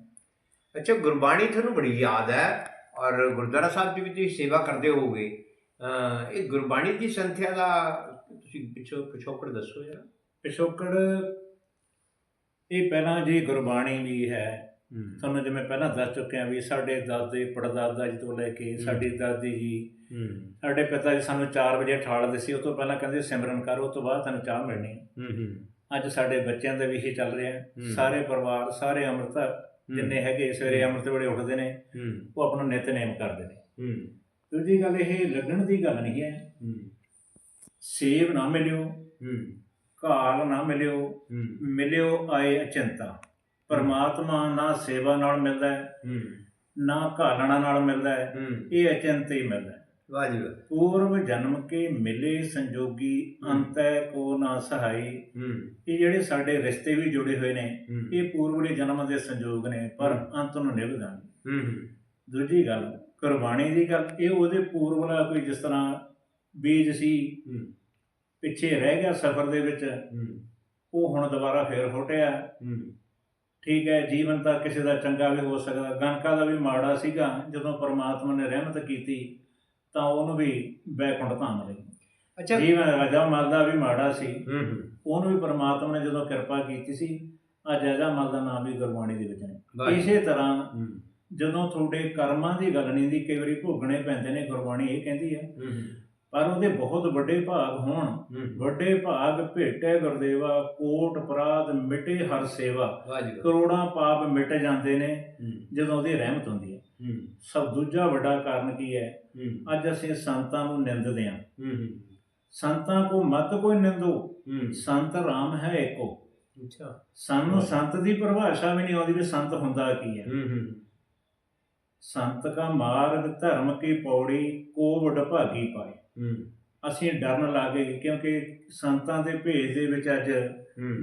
ਅੱਛਾ ਗੁਰਬਾਣੀ ਤੁਹਾਨੂੰ ਬੜੀ ਯਾਦ ਹੈ ਔਰ ਗੁਰਦੁਆਰਾ ਸਾਹਿਬ ਦੀ ਵੀ ਤੁਸੀਂ ਸੇਵਾ ਕਰਦੇ ਅਹ ਇਹ ਗੁਰਬਾਣੀ ਦੀ ਸੰਥਿਆ ਦਾ ਤੁਸੀਂ ਪਿਛੋ ਪਿਛੋਕੜ ਦੱਸੋ ਜਰਾ। ਪਿਛੋਕੜ ਇਹ ਪਹਿਲਾਂ ਜੀ ਗੁਰਬਾਣੀ ਵੀ ਹੈ ਤੁਹਾਨੂੰ ਜਿਵੇਂ ਪਹਿਲਾਂ ਦੱਸ ਚੁੱਕਿਆ ਵੀ ਸਾਡੇ ਦਾਦੇ ਪੜਦਾਦਾ ਜੀ ਤੋਂ ਲੈ ਕੇ ਸਾਡੀ ਦਾਦੀ ਜੀ ਹੂੰ। ਸਾਡੇ ਪਿਤਾ ਜੀ ਸਾਨੂੰ 4 ਵਜੇ ਠਾਲਦੇ ਸੀ ਉਸ ਤੋਂ ਪਹਿਲਾਂ ਕਹਿੰਦੇ ਸਿਮਰਨ ਕਰੋ ਉਸ ਤੋਂ ਬਾਅਦ ਤੁਹਾਨੂੰ ਚਾਹ ਮਿਲਣੀ। ਹੈ। ਹੂੰ ਹੂੰ। ਅੱਜ ਸਾਡੇ ਬੱਚਿਆਂ ਦਾ ਵੀ ਇਹੀ ਚੱਲ ਰਿਹਾ। ਸਾਰੇ ਪਰਿਵਾਰ ਸਾਰੇ ਅੰਮ੍ਰਿਤ ਜਿੰਨੇ ਹੈਗੇ ਸਵੇਰੇ ਅੰਮ੍ਰਿਤ ਵੇਲੇ ਉੱਠਦੇ ਨੇ ਉਹ ਆਪਣਾ ਨਿਤਨੇਮ ਕਰਦੇ ਨੇ। ਦੂਜੀ ਗੱਲ ਇਹ ਲੱਗਣ ਦੀ ਗੱਲ ਨਹੀਂ ਹੈ। ਸੇਬ ਨਾ ਮਿਲਿਓ ਘਾਲ ਨਾ ਮਿਲਿਓ ਮਿਲਿਓ ਆਏ ਅਚਿੰਤਾ। ਪਰਮਾਤਮਾ ਨਾ ਸੇਵਾ ਨਾਲ ਮਿਲਦਾ ਹੈ ਨਾ ਘਾਲਣਾ ਨਾਲ ਮਿਲਦਾ ਹੂੰ। ਇਹ ਅਚਿੰਤ ਹੀ ਮਿਲਦਾ ਹੈ। ਵਾਹ ਜੀ ਪੂਰਵ ਜਨਮ ਕੇ ਮਿਲੇ ਸੰਜੋਗੀ ਅੰਤੈ ਕੋ ਨਾ ਸਹਾਈ। ਇਹ ਜਿਹੜੇ ਸਾਡੇ ਰਿਸ਼ਤੇ ਵੀ ਜੁੜੇ ਹੋਏ ਨੇ ਇਹ ਪੂਰਵਲੇ ਜਨਮ ਦੇ ਸੰਜੋਗ ਨੇ ਪਰ ਅੰਤ ਨੂੰ ਨਿਭ ਜਾਣਗੇ ਦੂਜੀ ਗੱਲ ਕੁਰਬਾਨੀ ਦੀ ਗੱਲ ਇਹ ਉਹਦੇ ਪੂਰਵਲਾ ਕੋਈ ਜਿਸ ਤਰ੍ਹਾਂ ਬੀਜ ਸੀ ਪਿੱਛੇ ਰਹਿ ਗਿਆ ਸਫ਼ਰ ਦੇ ਵਿੱਚ ਉਹ ਹੁਣ ਦੁਬਾਰਾ ਫੇਰ ਫੁੱਟਿਆ। ਠੀਕ ਹੈ ਜੀਵਨ ਤਾਂ ਕਿਸੇ ਦਾ ਚੰਗਾ ਵੀ ਹੋ ਸਕਦਾ ਗਨਕਾ ਦਾ ਵੀ ਮਾੜਾ ਸੀਗਾ ਜਦੋਂ ਪਰਮਾਤਮਾ ਨੇ ਰਹਿਮਤ ਕੀਤੀ। ਤਾਂ ਉਹਨੂੰ ਵੀ ਬੈਕੁੰਠ ਧਾਮ ਲਈ ਅੱਛਾ। ਜੀਵਨ ਰਾਜਾ ਮਲ ਦਾ ਵੀ ਮਾੜਾ ਸੀ। ਹੂੰ ਹੂੰ। ਉਹਨੂੰ ਵੀ ਪਰਮਾਤਮਾ ਨੇ ਜਦੋਂ ਕਿਰਪਾ ਕੀਤੀ ਸੀ ਅੱਜ ਰਾਜਾ ਮਲ ਦਾ ਨਾਮ ਵੀ ਗੁਰਬਾਣੀ ਦੇ ਵਿੱਚ ਜੀ। ਇਸੇ ਤਰ੍ਹਾਂ ਹੂੰ। ਜਦੋਂ ਤੁਹਾਡੇ ਕਰਮਾਂ ਦੀ ਗੱਲ ਨਹੀਂ ਦੀ ਕਈ ਵਾਰੀ ਭੋਗਣੇ ਪੈਂਦੇ ਨੇ ਗੁਰਬਾਣੀ ਇਹ ਕਹਿੰਦੀ ਹੈ। ਹੂੰ ਪਰ ਉਹਦੇ ਬਹੁਤ ਵੱਡੇ ਭਾਗ ਹੋਣ। ਹੂੰ ਵੱਡੇ ਭਾਗ ਭੇਟੇ ਗੁਰਦੇਵਾ ਕੋਟ ਅਪਰਾਧ ਮਿਟੇ ਹਰ ਸੇਵਾ। ਕਰੋੜਾਂ ਪਾਪ ਮਿਟ ਜਾਂਦੇ ਨੇ ਹੂੰ। ਜਦੋਂ ਉਹਦੀ ਰਹਿਮਤ ਹੁੰਦੀ ਹੈ ਹੂੰ। ਸਭ ਦੂਜਾ ਵੱਡਾ ਕਾਰਨ ਕੀ ਹੈ? ਅੱਜ ਅਸੀਂ ਸੰਤਾਂ ਨੂੰ ਨਿੰਦਦੇ ਹਾਂ। ਸੰਤਾਂ ਕੋ ਮਤ ਕੋਈ ਨਿੰਦੋ? ਸੰਤ ਰਾਮ ਹੈ ਏਕੋ ਅੱਛਾ। ਸਾਨੂੰ ਸੰਤ ਦੀ ਪਰਿਭਾਸ਼ਾ ਵੀ ਨਹੀਂ ਆਉਂਦੀ ਵੀ ਸੰਤ ਹੁੰਦਾ ਕੀ ਹੈ। ਸੰਤ ਕਾ ਮਾਰਗ ਧਰਮ ਕੀ ਪੌੜੀ ਕੋ ਵਡ ਭਾਗੀ ਪਾਏ ਅਸੀਂ ਡਰਨ ਲੱਗੇ ਕਿਉਂਕਿ ਸੰਤਾਂ ਦੇ ਭੇਜ ਦੇ ਵਿੱਚ ਅੱਜ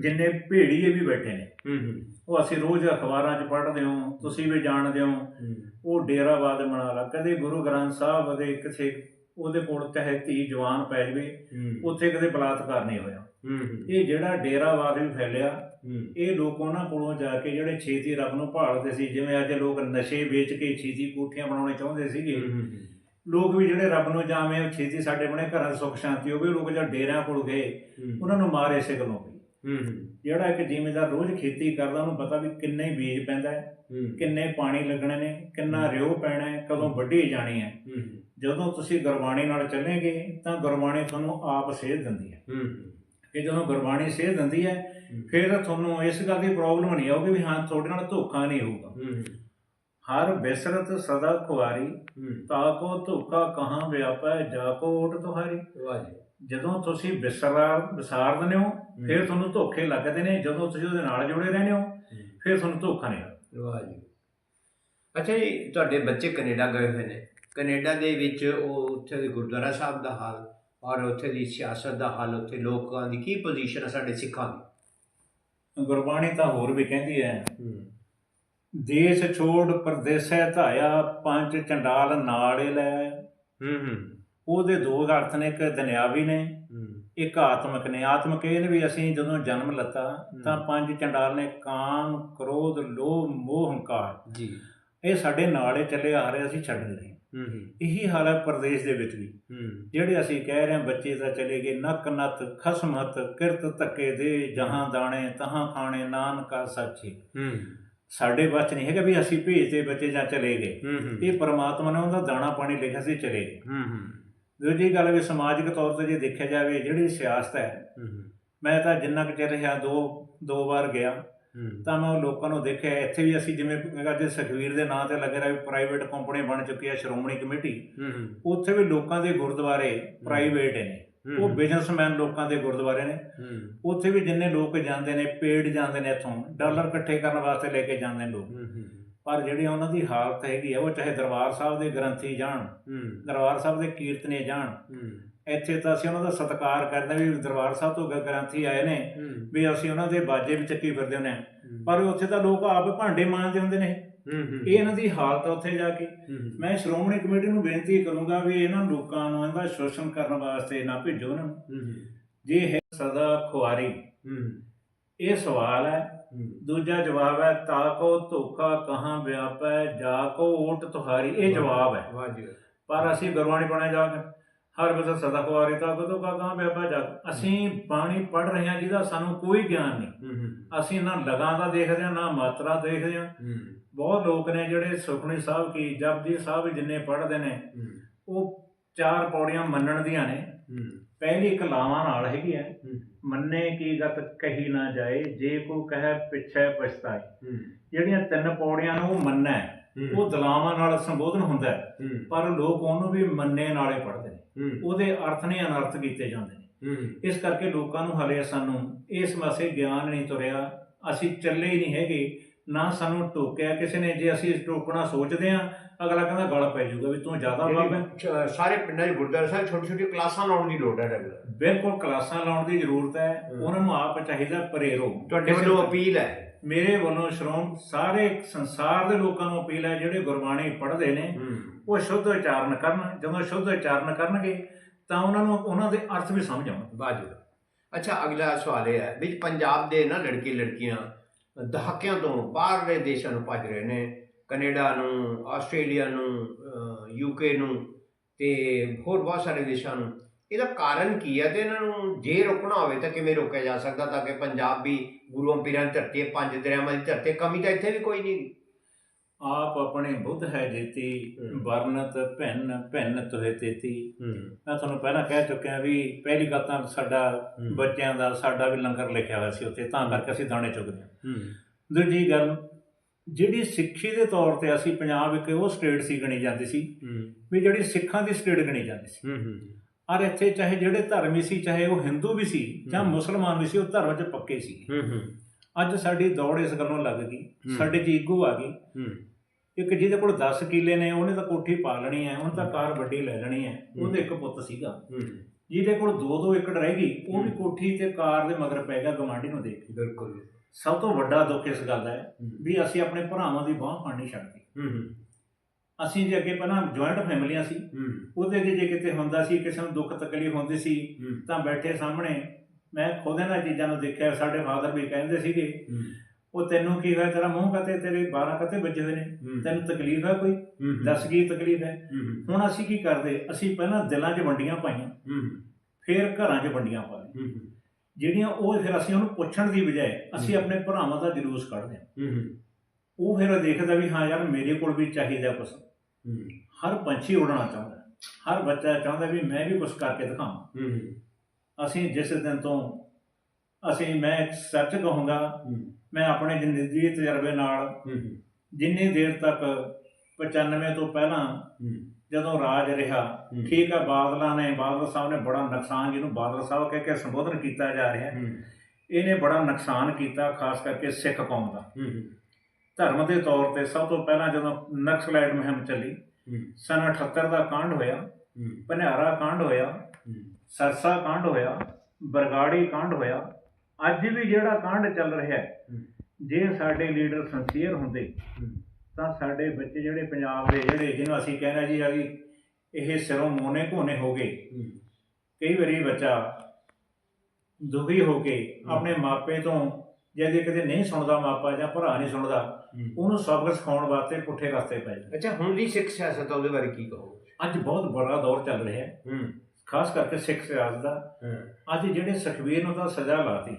ਜਿੰਨੇ ਭੇੜੀਏ ਵੀ ਬੈਠੇ ਨੇ। ਉਹ ਅਸੀਂ ਰੋਜ਼ ਅਖਬਾਰਾਂ 'ਚ ਪੜ੍ਹਦੇ ਹਾਂ ਤੁਸੀਂ ਵੀ ਜਾਣਦੇ ਹੋ। ਉਹ ਡੇਰਾਵਾਦ ਬਣਾ ਲਾ। ਕਦੇ ਗੁਰੂ ਗ੍ਰੰਥ ਸਾਹਿਬ ਦੇ ਕਿਸੇ ਉਹਦੇ ਕੋਲ ਚਾਹੇ ਧੀ ਜਵਾਨ ਪੈ ਜਵੇ ਉੱਥੇ ਕਦੇ ਬਲਾਤਕਾਰ ਨਹੀਂ ਹੋਇਆ। ਇਹ ਜਿਹੜਾ ਡੇਰਾਵਾਦ ਵੀ ਫੈਲਿਆ ਇਹ ਲੋਕ ਉਹਨਾਂ ਕੋਲੋਂ ਜਾ ਕੇ ਜਿਹੜੇ ਛੇਤੀ ਰੱਬ ਨੂੰ ਭਾਲਦੇ ਸੀ ਜਿਵੇਂ ਅੱਜ ਲੋਕ ਨਸ਼ੇ ਵੇਚ ਕੇ ਛੇਤੀ ਕੋਠੀਆਂ ਬਣਾਉਣੇ ਚਾਹੁੰਦੇ ਸੀਗੇ। ਲੋਕ ਵੀ ਜਿਹੜੇ ਰੱਬ ਨੂੰ ਜਾਵੇਂ ਛੇਤੀ ਸਾਡੇ ਬਣੇ ਘਰਾਂ ਸੁੱਖ ਸ਼ਾਂਤੀ ਹੋਵੇ ਲੋਕ ਜਦ ਡੇਰਿਆਂ ਕੋਲ ਗਏ ਉਹਨਾਂ ਨੂੰ ਮਾਰ ਇਸੇ ਗੱਲੋਂ ਪਈ ਹੂੰ ਜਿਹੜਾ ਇੱਕ ਜ਼ਿਮੀਂਦਾਰ ਰੋਜ਼ ਖੇਤੀ ਕਰਦਾ ਉਹਨੂੰ ਪਤਾ ਵੀ ਕਿੰਨੇ ਬੀਜ ਪੈਂਦਾ ਹੈ ਕਿੰਨੇ ਪਾਣੀ ਲੱਗਣੇ ਨੇ ਕਿੰਨਾ ਰਿਓ ਪੈਣਾ ਹੈ ਕਦੋਂ ਵੱਢੀ ਜਾਣੀ ਹੈ। ਜਦੋਂ ਤੁਸੀਂ ਗੁਰਬਾਣੀ ਨਾਲ ਚੱਲੇਗੇ ਤਾਂ ਗੁਰਬਾਣੀ ਤੁਹਾਨੂੰ ਆਪ ਸੇਧ ਦਿੰਦੀ ਹੈ। ਕਿ ਜਦੋਂ ਗੁਰਬਾਣੀ ਸੇਧ ਦਿੰਦੀ ਹੈ ਫਿਰ ਤੁਹਾਨੂੰ ਇਸ ਗੱਲ ਦੀ ਪ੍ਰੋਬਲਮ ਨਹੀਂ ਆਊਗੀ ਵੀ ਹਾਂ ਤੁਹਾਡੇ ਨਾਲ ਧੋਖਾ ਨਹੀਂ ਹੋਊਗਾ। ਹਰ ਬਿਸਰਤ ਸਦਾ ਖੁਆਰੀ ਤਾਕੋ ਧੋਖਾ ਕਹਾਂ ਵਿਆਪੈ ਜਾ ਕੋ ਓਟ ਤੁਹਾਰੀ। ਜਦੋਂ ਤੁਸੀਂ ਵਿਸਰਾਰ ਵਿਸਾਰ ਦਿੰਦੇ ਹੋ। ਫਿਰ ਤੁਹਾਨੂੰ ਧੋਖੇ ਲੱਗਦੇ ਨੇ। ਜਦੋਂ ਤੁਸੀਂ ਉਹਦੇ ਨਾਲ ਜੁੜੇ ਰਹਿੰਦੇ ਹੋ ਫਿਰ ਤੁਹਾਨੂੰ ਧੋਖਾ ਨਹੀਂ ਵਾਹ ਜੀ ਅੱਛਾ ਜੀ ਤੁਹਾਡੇ ਬੱਚੇ ਕੈਨੇਡਾ ਗਏ ਹੋਏ ਨੇ। ਕੈਨੇਡਾ ਦੇ ਵਿੱਚ ਉਹ ਉੱਥੇ ਦੇ ਗੁਰਦੁਆਰਾ ਸਾਹਿਬ ਦਾ ਹਾਲ ਔਰ ਉੱਥੇ ਦੀ ਸਿਆਸਤ ਦਾ ਹਾਲ ਉੱਥੇ ਲੋਕਾਂ ਦੀ ਕੀ ਪੋਜੀਸ਼ਨ ਹੈ ਸਾਡੇ ਸਿੱਖਾਂ ਗੁਰਬਾਣੀ ਤਾਂ ਹੋਰ ਵੀ ਕਹਿੰਦੀ ਹੈ। ਦੀ ਦੇਸ਼ ਛੋੜ ਪਰਦੇਸੈ ਧਾਇਆ ਪੰਜ ਚੰਡਾਲ ਨਾਲੇ ਲੈ। ਹੂੰ ਹੂੰ। ਉਹਦੇ ਦੋ ਅਰਥ ਨੇ ਇੱਕ ਦੁਨਿਆਵੀ ਨੇ ਇੱਕ ਆਤਮਿਕ ਨੇ। ਆਤਮਿਕ ਇਹ ਨੇ ਵੀ ਅਸੀਂ ਜਦੋਂ ਜਨਮ ਲੱਤਾ ਤਾਂ। ਪੰਜ ਚੰਡਾਲ ਨੇ ਕਾਮ ਕ੍ਰੋਧ ਲੋਭ ਮੋਹ ਹੰਕਾਰ। ਜੀ। ਇਹ ਸਾਡੇ ਨਾਲੇ ਚੱਲੇ ਆ ਰਹੇ ਅਸੀਂ ਛੱਡ ਨਹੀਂ ਇਹੀ ਹਾਲ ਹੈ ਪ੍ਰਦੇਸ਼ ਦੇ ਵਿੱਚ ਵੀ। ਹੂੰ। ਜਿਹੜੇ ਅਸੀਂ ਕਹਿ ਰਹੇ ਹਾਂ ਬੱਚੇ ਤਾਂ ਚਲੇ ਗਏ ਨੱਕ ਨੱਤ ਖਸਮਤ ਕਿਰਤ ਧੱਕੇ ਦੇ ਜਹਾਂ ਦਾਣੇ ਤਹਾਂ ਖਾਣੇ ਨਾਨਕਾ ਸੱਚੇ। ਹੂੰ। ਸਾਡੇ ਬਸ ਨਹੀਂ ਹੈਗਾ ਵੀ ਅਸੀਂ ਭੇਜਦੇ ਬੱਚੇ ਜਾਂ ਚਲੇ ਗਏ। ਇਹ ਪਰਮਾਤਮਾ ਨੇ ਉਹਦਾ ਦਾਣਾ ਪਾਣੀ ਲਿਖਿਆ ਸੀ ਚਲੇ ਗਏ। ਹੂੰ ਹੂੰ। ਦੂਜੀ ਗੱਲ ਵੀ ਸਮਾਜਿਕ ਤੌਰ ਤੇ ਜੇ ਦੇਖਿਆ ਜਾਵੇ ਜਿਹੜੀ ਸਿਆਸਤ ਹੈ ਮੈਂ ਤਾਂ ਜਿੰਨਾ ਕੁ ਚਿਰ ਰਿਹਾ ਦੋ ਦੋ ਵਾਰ ਗਿਆ ਤਾਂ ਮੈਂ ਉਹ ਲੋਕਾਂ ਨੂੰ ਦੇਖਿਆ ਇੱਥੇ ਵੀ ਅਸੀਂ ਜਿਵੇਂ ਅੱਜ ਸੁਖਵੀਰ ਦੇ ਨਾਂ ਤੇ ਲੱਗ ਰਿਹਾ ਵੀ ਪ੍ਰਾਈਵੇਟ ਕੰਪਨੀ ਬਣ ਚੁੱਕੀ ਹੈ ਸ਼੍ਰੋਮਣੀ ਕਮੇਟੀ। ਉੱਥੇ ਵੀ ਲੋਕਾਂ ਦੇ ਗੁਰਦੁਆਰੇ ਪ੍ਰਾਈਵੇਟ ਨੇ। ਉਹ ਬਿਜ਼ਨਸਮੈਨ ਲੋਕਾਂ ਦੇ ਗੁਰਦੁਆਰੇ ਨੇ। ਉੱਥੇ ਵੀ ਜਿੰਨੇ ਲੋਕ ਜਾਂਦੇ ਨੇ ਪੇਡ ਜਾਂਦੇ ਨੇ ਇੱਥੋਂ ਡਾਲਰ ਇਕੱਠੇ ਕਰਨ ਵਾਸਤੇ ਲੈ ਕੇ ਜਾਂਦੇ ਨੇ ਲੋਕ। ਪਰ ਜਿਹੜੀ ਉਹਨਾਂ ਦੀ ਹਾਲਤ ਹੈਗੀ ਆ ਉਹ ਚਾਹੇ ਦਰਬਾਰ ਸਾਹਿਬ ਦੇ ਗ੍ਰੰਥੀ ਜਾਣ ਦਰਬਾਰ ਸਾਹਿਬ ਦੇ ਕੀਰਤਨੇ ਜਾਣ ਇੱਥੇ ਤਾਂ ਅਸੀਂ ਉਹਨਾਂ ਦਾ ਸਤਿਕਾਰ ਕਰਦੇ ਵੀ ਦਰਬਾਰ ਸਾਹਿਬ ਤੋਂ ਗ੍ਰੰਥੀ ਆਏ ਨੇ ਵੀ ਅਸੀਂ ਉਹਨਾਂ ਦੇ ਬਾਜੇ ਵੀ ਚੱਕੀ ਫਿਰਦੇ ਹੁੰਦੇ ਹਾਂ। ਪਰ ਉੱਥੇ ਤਾਂ ਲੋਕ ਆਪ ਭਾਂਡੇ ਮਾਂਜਦੇ ਹੁੰਦੇ ਨੇ। ਇਹ ਇਹਨਾਂ ਦੀ ਹਾਲਤ ਆ ਉੱਥੇ ਜਾ ਕੇ। ਮੈਂ ਸ਼੍ਰੋਮਣੀ ਕਮੇਟੀ ਨੂੰ ਬੇਨਤੀ ਕਰੂੰਗਾ ਵੀ ਇਹਨਾਂ ਲੋਕਾਂ ਨੂੰ ਇਹਦਾ ਸ਼ੋਸ਼ਣ ਕਰਨ ਵਾਸਤੇ ਨਾ ਭੇਜੋ ਇਹਨਾਂ ਨੂੰ। ਜੇ ਹੈ ਸਦਾ ਖੁਆਰੀ। ਇਹ ਸਵਾਲ ਹੈ। ਦੂਜਾ ਜਵਾਬ ਹੈ ਤਾਕੋ ਧੋਖਾ ਕਹਾਂ ਵਿਆਪੈ ਜਾ ਕੋ ਓਟ ਤੁਹਾਰੀ। ਇਹ ਜਵਾਬ ਹੈ। ਪਰ ਅਸੀਂ ਗੁਰਬਾਣੀ ਪੜ੍ਹਨੇ ਜਾ ਕੇ ਹਰ ਵੇਲੇ ਸਦਾ ਖੁਆਰੀ ਤਾਕੋ ਧੋਖਾ ਕਹਾਂ ਵਿਆਪੈ ਜਾ ਅਸੀਂ ਬਾਣੀ ਪੜ੍ਹ ਰਹੇ ਹਾਂ ਜਿਹਦਾ ਸਾਨੂੰ ਕੋਈ ਗਿਆਨ ਨਹੀਂ। ਅਸੀਂ ਨਾ ਲਗਾਂ ਦਾ ਦੇਖਦੇ ਹਾਂ ਨਾ ਮਾਤਰਾ ਦੇਖਦੇ ਹਾਂ। ਬਹੁਤ ਲੋਕ ਨੇ ਜਿਹੜੇ ਸੁਖਣੀ ਸਾਹਿਬ ਕੀ ਜਪਜੀ ਸਾਹਿਬ ਜਿੰਨੇ ਪੜ੍ਹਦੇ ਨੇ ਉਹ ਚਾਰ ਪੌੜੀਆਂ ਮੰਨਣ ਦੀਆਂ ਨੇ। ਪਹਿਲੀ ਇੱਕ ਲਾਵਾਂ ਨਾਲ ਹੈਗੀ ਹੈ। ਮੰਨੇ ਕੀ ਗਤ ਕਹੀ ਨਾ ਜਾਏ ਜੇ ਕੋ ਕਹੇ ਪਿੱਛੇ ਪਛਤਾਏ। ਜਿਹੜੀਆਂ ਤਿੰਨ ਪੌੜੀਆਂ ਨੂੰ ਮੰਨਣਾ ਹੈ ਉਹ ਦਲਾਵਾਂ ਨਾਲ ਸੰਬੋਧਨ ਹੁੰਦਾ ਹੈ ਪਰ ਲੋਕ ਉਹਨੂੰ ਵੀ ਮੰਨੇ ਨਾਲੇ ਪੜ੍ਹਦੇ ਨੇ। ਉਹਦੇ ਅਰਥ ਨੇ ਅਨਰਥ ਕੀਤੇ ਜਾਂਦੇ ਨੇ। ਇਸ ਕਰਕੇ ਲੋਕਾਂ ਨੂੰ ਹਲੇ ਸਾਨੂੰ ਇਸ ਪਾਸੇ ਗਿਆਨ ਨਹੀਂ ਤੁਰਿਆ। ਅਸੀਂ ਚੱਲੇ ਹੀ ਨਹੀਂ ਹੈਗੇ। ਨਾ ਸਾਨੂੰ ਟੋਕਿਆ ਕਿਸੇ ਨੇ ਜੇ ਅਸੀਂ ਟੋਕਣਾ ਸੋਚਦੇ ਆ ਅਗਲਾ ਕਹਿੰਦਾ ਗਲ ਪੈ ਜਾਊਗਾ ਵੀ ਤੂੰ ਜ਼ਿਆਦਾ ਬਾਬ। ਚ- ਸਾਰੇ ਪਿੰਡਾਂ ਦੇ ਗੁਰਦੁਆਰਾ ਸਾਹਿਬ ਛੋਟੀ ਛੋਟੀ ਕਲਾਸਾਂ ਲਾਉਣ ਦੀ ਲੋੜ ਹੈ ਰੈਗੂਲਰ ਬਿਲਕੁਲ ਕਲਾਸਾਂ ਲਾਉਣ ਦੀ ਜ਼ਰੂਰਤ ਹੈ। ਉਹਨਾਂ ਨੂੰ ਆਪ ਚਾਹੀਦਾ ਪ੍ਰੇਰੋ। ਤੁਹਾਡੇ ਵੱਲੋਂ ਅਪੀਲ ਹੈ। ਮੇਰੇ ਵੱਲੋਂ ਸ਼੍ਰੋਮ ਸਾਰੇ ਸੰਸਾਰ ਦੇ ਲੋਕਾਂ ਨੂੰ ਅਪੀਲ ਹੈ ਜਿਹੜੇ ਗੁਰਬਾਣੀ ਪੜ੍ਹਦੇ ਨੇ ਉਹ ਸ਼ੁੱਧ ਉਚਾਰਨ ਕਰਨ। ਜਦੋਂ ਸ਼ੁੱਧ ਉਚਾਰਨ ਕਰਨਗੇ ਤਾਂ ਉਹਨਾਂ ਨੂੰ ਉਹਨਾਂ ਦੇ ਅਰਥ ਵੀ ਸਮਝ ਆਉਣ ਬਾਜੂ ਅੱਛਾ ਅਗਲਾ ਸਵਾਲ ਇਹ ਹੈ ਵੀ ਪੰਜਾਬ ਦੇ ਨਾ ਲੜਕੇ ਲੜਕੀਆਂ ਦਹਾਕਿਆਂ ਤੋਂ ਬਾਹਰਲੇ ਦੇਸ਼ਾਂ ਨੂੰ ਭੱਜ ਰਹੇ ਨੇ। ਕੈਨੇਡਾ ਨੂੰ ਆਸਟ੍ਰੇਲੀਆ ਨੂੰ ਯੂਕੇ ਨੂੰ ਤੇ ਹੋਰ ਬਹੁਤ ਸਾਰੇ ਦੇਸ਼ਾਂ ਨੂੰ। ਇਹਦਾ ਕਾਰਨ ਕੀ ਹੈ ਤੇ ਇਹਨਾਂ ਨੂੰ ਜੇ ਰੋਕਣਾ ਹੋਵੇ ਤਾਂ ਕਿਵੇਂ ਰੋਕਿਆ ਜਾ ਸਕਦਾ ਤਾਂ ਕਿ ਪੰਜਾਬ ਵੀ ਗੁਰੂਆਂ ਪੀਰਾਂ ਦੀ ਧਰਤੀ ਹੈ, ਪੰਜ ਦਰਿਆਵਾਂ ਦੀ ਧਰਤੀ ਕਮੀ ਤਾਂ ਇੱਥੇ ਵੀ ਕੋਈ ਨਹੀਂ। ਆਪ ਆਪਣੇ ਬੁੱਧ ਹੈ ਜੇਤੀ। ਵਰਨਤ ਭਿੰਨ ਭਿੰਨ ਤੋਹਿ ਤੇਤੀ। ਮੈਂ ਤੁਹਾਨੂੰ ਪਹਿਲਾਂ ਕਹਿ ਚੁੱਕਿਆ ਵੀ ਪਹਿਲੀ ਗੱਲ ਤਾਂ ਸਾਡਾ। ਬੱਚਿਆਂ ਦਾ ਸਾਡਾ ਵੀ ਲੰਗਰ ਲਿਖਿਆ ਹੋਇਆ ਸੀ ਉੱਥੇ ਤਾਂ ਕਰਕੇ ਅਸੀਂ ਦਾਣੇ ਚੁਗਦੇ ਹਾਂ। ਦੂਜੀ ਗੱਲ ਜਿਹੜੀ ਸਿੱਖੀ ਦੇ ਤੌਰ ਤੇ ਅਸੀਂ ਪੰਜਾਬ ਇੱਕ ਉਹ ਸਟੇਟ ਸੀ ਗਣੀ ਜਾਂਦੀ ਸੀ ਵੀ ਜਿਹੜੀ ਸਿੱਖਾਂ ਦੀ ਸਟੇਟ ਗਣੀ ਜਾਂਦੀ ਸੀ। ਔਰ ਇੱਥੇ ਚਾਹੇ ਜਿਹੜੇ ਧਰਮੀ ਸੀ ਚਾਹੇ ਉਹ ਹਿੰਦੂ ਵੀ ਸੀ ਜਾਂ। ਮੁਸਲਮਾਨ ਵੀ ਸੀ ਉਹ ਧਰਮ 'ਚ ਪੱਕੇ ਸੀ। ਅੱਜ ਸਾਡੀ ਦੌੜ ਇਸ ਗੱਲੋਂ ਲੱਗ ਗਈ। ਸਾਡੇ 'ਚ ਈਗੋ ਆ ਗਈ ਇੱਕ ਜਿਹਦੇ ਕੋਲ 10 ਕਿੱਲੇ ਨੇ ਉਹਨੇ ਤਾਂ ਕੋਠੀ ਪਾ ਲੈਣੀ ਹੈ ਉਹਨੇ ਤਾਂ ਕਾਰ ਵੱਡੀ ਲੈ ਲੈਣੀ ਹੈ ਉਹਦੇ ਇੱਕ ਪੁੱਤ ਸੀਗਾ। ਜਿਹਦੇ ਕੋਲ 2-2 ਏਕੜ ਰਹਿ ਗਈ ਉਹ ਵੀ। ਕੋਠੀ ਤੇ ਕਾਰ ਦੇ ਮਗਰ ਪੈ ਗਿਆ ਗਵਾਂਢੀ ਨੂੰ ਦੇਖ ਕੇ। ਬਿਲਕੁਲ। ਸਭ ਤੋਂ ਵੱਡਾ ਦੁੱਖ ਇਸ ਗੱਲ ਦਾ ਹੈ ਵੀ ਅਸੀਂ ਆਪਣੇ ਭਰਾਵਾਂ ਦੀ ਬਾਹ ਫੜਨੀ ਛੱਡਤੀ ਅਸੀਂ ਜੇ ਅੱਗੇ ਪਹਿਲਾਂ ਜੁਆਇੰਟ ਫੈਮਲੀਆਂ ਸੀ ਉਹਦੇ ਅੱਗੇ ਜੇ ਕਿਤੇ ਹੁੰਦਾ ਸੀ ਕਿਸੇ ਨੂੰ ਦੁੱਖ ਤਕਲੀਫ ਹੁੰਦੀ ਸੀ ਤਾਂ ਬੈਠੇ ਸਾਹਮਣੇ ਮੈਂ ਖੁਦ ਇਹਨਾਂ ਚੀਜ਼ਾਂ ਨੂੰ ਦੇਖਿਆ ਸਾਡੇ ਫਾਦਰ ਵੀ ਕਹਿੰਦੇ ਸੀਗੇ ਉਹ ਤੈਨੂੰ ਕੀ ਹੋਇਆ ਤੇਰਾ ਮੂੰਹ ਕਤੇ ਤੇਰੇ 12 ਕਤੇ ਵੱਜੇ ਹੋਏ ਨੇ ਤੈਨੂੰ ਤਕਲੀਫ ਹੈ ਕੋਈ? ਦੱਸ ਕੀ ਤਕਲੀਫ ਹੈ? ਹੁਣ ਅਸੀਂ ਕੀ ਕਰਦੇ? ਅਸੀਂ ਪਹਿਲਾਂ ਦਿਲਾਂ 'ਚ ਵੰਡੀਆਂ ਪਾਈਆਂ। ਫਿਰ ਘਰਾਂ 'ਚ ਵੰਡੀਆਂ ਪਾ ਲਈਆਂ। ਜਿਹੜੀਆਂ ਉਹ ਫਿਰ ਅਸੀਂ ਉਹਨੂੰ ਪੁੱਛਣ ਦੀ ਬਜਾਏ ਅਸੀਂ ਹੂੰ। ਆਪਣੇ ਭਰਾਵਾਂ ਦਾ ਜਲੂਸ ਕੱਢਦੇ ਹੂੰ। ਉਹ ਫਿਰ ਦੇਖਦਾ ਵੀ ਹਾਂ ਯਾਰ ਮੇਰੇ ਕੋਲ ਵੀ ਚਾਹੀਦਾ ਕੁਝ ਹਰ ਪੰਛੀ ਉਡਣਾ ਚਾਹੁੰਦਾ ਹਰ ਬੱਚਾ ਚਾਹੁੰਦਾ ਵੀ ਮੈਂ ਵੀ ਕੁਝ ਕਰਕੇ ਦਿਖਾਵਾਂ। ਅਸੀਂ ਜਿਸ ਦਿਨ ਤੋਂ ਅਸੀਂ ਮੈਂ ਸੱਚ ਕਹੂੰਗਾ ਮੈਂ ਆਪਣੇ ਜ਼ਿੰਦਗੀ ਤਜਰਬੇ ਨਾਲ ਜਿੰਨੀ ਦੇਰ ਤੱਕ 95 ਤੋਂ ਪਹਿਲਾਂ ਜਦੋਂ ਰਾਜ ਰਿਹਾ। ਠੀਕ ਹੈ ਬਾਦਲਾਂ ਨੇ ਬਾਦਲ ਸਾਹਿਬ ਨੇ ਬੜਾ ਨੁਕਸਾਨ ਜਿਹਨੂੰ ਬਾਦਲ ਸਾਹਿਬ ਕਹਿ ਕੇ ਸੰਬੋਧਨ ਕੀਤਾ ਜਾ ਰਿਹਾ ਇਹਨੇ ਬੜਾ ਨੁਕਸਾਨ ਕੀਤਾ ਖਾਸ ਕਰਕੇ ਸਿੱਖ ਕੌਮ ਦਾ। ਧਰਮ ਦੇ ਤੌਰ ਤੇ ਸਭ ਤੋਂ ਪਹਿਲਾਂ ਜਦੋਂ ਨਕਸਲਾਈਟ ਮੁਹਿੰਮ ਚੱਲੀ ਸਨ 78 ਦਾ ਕਾਂਡ ਹੋਇਆ ਭਨਿਆਰਾ ਕਾਂਡ ਹੋਇਆ ਸਰਸਾ ਕਾਂਡ ਹੋਇਆ ਬਰਗਾੜੀ ਕਾਂਡ ਹੋਇਆ ਅੱਜ ਵੀ ਜਿਹੜਾ ਕਾਂਡ ਚੱਲ ਰਿਹਾ। ਜੇ ਸਾਡੇ ਲੀਡਰ ਸੰਸੀਅਰ ਹੁੰਦੇ। ਤਾਂ ਸਾਡੇ ਬੱਚੇ ਜਿਹੜੇ ਪੰਜਾਬ ਦੇ ਜਿਹੜੇ ਜਿਹਨੂੰ ਅਸੀਂ ਕਹਿੰਦੇ ਜੀ ਆ ਵੀ ਇਹ ਸਿਰੋਂ ਮੋਨੇ ਘੋਨੇ ਹੋ ਗਏ। ਕਈ ਵਾਰੀ ਬੱਚਾ ਦੁਖੀ ਹੋ ਕੇ ਆਪਣੇ ਮਾਪੇ ਤੋਂ ਜੇ ਜੇ ਕਿਤੇ ਨਹੀਂ ਸੁਣਦਾ ਮਾਪਾ ਜਾਂ ਭਰਾ ਨਹੀਂ ਸੁਣਦਾ ਉਹਨੂੰ ਸਬਕ ਸਿਖਾਉਣ ਵਾਸਤੇ ਪੁੱਠੇ ਰਸਤੇ ਪੈ ਜਾਂਦੇ। ਅੱਛਾ ਹੁਣ ਦੀ ਸਿੱਖ ਸਿਆਸਤ ਉਹਦੇ ਬਾਰੇ ਕੀ ਕਹੋਗੇ? ਅੱਜ ਬਹੁਤ ਬੜਾ ਦੌਰ ਚੱਲ ਰਿਹਾ ਹੈ। ਖਾਸ ਕਰਕੇ ਸਿੱਖ ਸਿਆਸਤ ਦਾ। ਅੱਜ ਜਿਹੜੇ ਸੁਖਬੀਰ ਨੂੰ ਤਾਂ ਸਜ਼ਾ ਲਾਤੀ।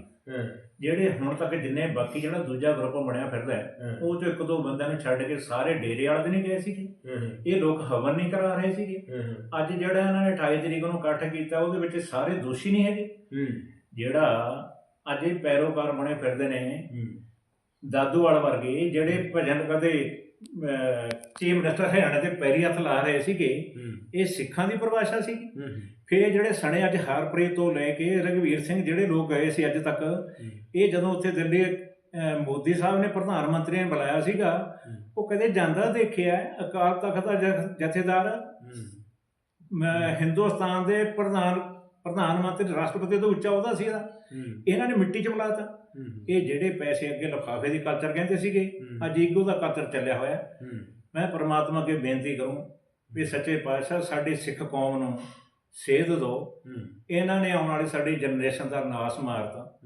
ਜਿਹੜੇ ਹੁਣ ਤੱਕ ਜਿੰਨੇ ਬਾਕੀ ਜਿਹੜਾ ਦੂਜਾ ਗਰੁੱਪ ਬਣਿਆ ਫਿਰਦਾ ਉਹ ਚੋਂ ਇੱਕ ਦੋ ਬੰਦਿਆਂ ਨੂੰ ਛੱਡ ਕੇ ਸਾਰੇ ਡੇਰੇ ਵਾਲੇ ਦੇ ਨਹੀਂ ਗਏ ਸੀਗੇ। ਇਹ ਲੋਕ ਹਵਨ ਨਹੀਂ ਕਰਾ ਰਹੇ ਸੀਗੇ। ਅੱਜ ਜਿਹੜਾ ਇਹਨਾਂ ਨੇ 28 ਤਰੀਕ ਨੂੰ ਇਕੱਠ ਕੀਤਾ ਉਹਦੇ ਵਿੱਚ ਸਾਰੇ ਦੋਸ਼ੀ ਨਹੀਂ ਹੈਗੇ। ਜਿਹੜਾ ਅੱਜ ਇਹ ਪੈਰੋਕਾਰ ਬਣੇ ਫਿਰਦੇ ਨੇ ਹੂੰ। ਦਾਦੂਵਾਲ ਵਰਗੇ ਜਿਹੜੇ ਭਜਨ ਕਦੇ ਚੀਫ ਮਿਨਿਸਟਰ ਹਰਿਆਣਾ ਤੇ ਪੈਰੀ ਹੱਥ ਲਾ ਰਹੇ ਸੀਗੇ ਇਹ ਸਿੱਖਾਂ ਦੀ ਪਰਿਭਾਸ਼ਾ ਸੀ। ਫਿਰ ਜਿਹੜੇ ਸਣੇ ਅੱਜ ਹਰਪ੍ਰੀਤ ਤੋਂ ਲੈ ਕੇ ਰਘਵੀਰ ਸਿੰਘ ਜਿਹੜੇ ਲੋਕ ਗਏ ਸੀ ਅੱਜ ਤੱਕ ਇਹ ਜਦੋਂ ਉੱਥੇ ਦਿੱਲੀ ਮੋਦੀ ਸਾਹਿਬ ਨੇ ਪ੍ਰਧਾਨ ਮੰਤਰੀ ਨੇ ਬੁਲਾਇਆ ਸੀਗਾ ਉਹ ਕਦੇ ਜਾਂਦਾ ਦੇਖਿਆ? ਅਕਾਲ ਤਖਤ ਦਾ ਜਥ- ਜਥੇਦਾਰ? ਮੈਂ ਹਿੰਦੁਸਤਾਨ ਦੇ ਪ੍ਰਧਾਨ ਪ੍ਰਧਾਨ ਮੰਤਰੀ ਰਾਸ਼ਟਰਪਤੀ ਤੋਂ ਉੱਚਾ ਉਹਦਾ ਸੀ ਇਹਦਾ। ਇਹਨਾਂ ਨੇ ਮਿੱਟੀ ਚ ਬੁਲਾਤਾ ਇਹ ਜਿਹੜੇ ਪੈਸੇ ਅੱਗੇ ਲਿਫਾਫੇ ਦੀ ਕਲਚਰ ਕਹਿੰਦੇ ਸੀਗੇ ਅੱਜ ਈਗੋ ਦਾ ਕਲਚਰ ਚੱਲਿਆ ਹੋਇਆ। ਮੈਂ ਪ੍ਰਮਾਤਮਾ ਅੱਗੇ ਬੇਨਤੀ ਕਰੂੰ ਵੀ ਸੱਚੇ ਪਾਤਸ਼ਾਹ ਸਾਡੀ ਸਿੱਖ ਕੌਮ ਨੂੰ ਸੇਧ ਦਿਓ। ਇਹਨਾਂ ਨੇ ਆਉਣ ਵਾਲੀ ਸਾਡੀ ਜਨਰੇਸ਼ਨ ਦਾ ਨਾਸ ਮਾਰਤਾ।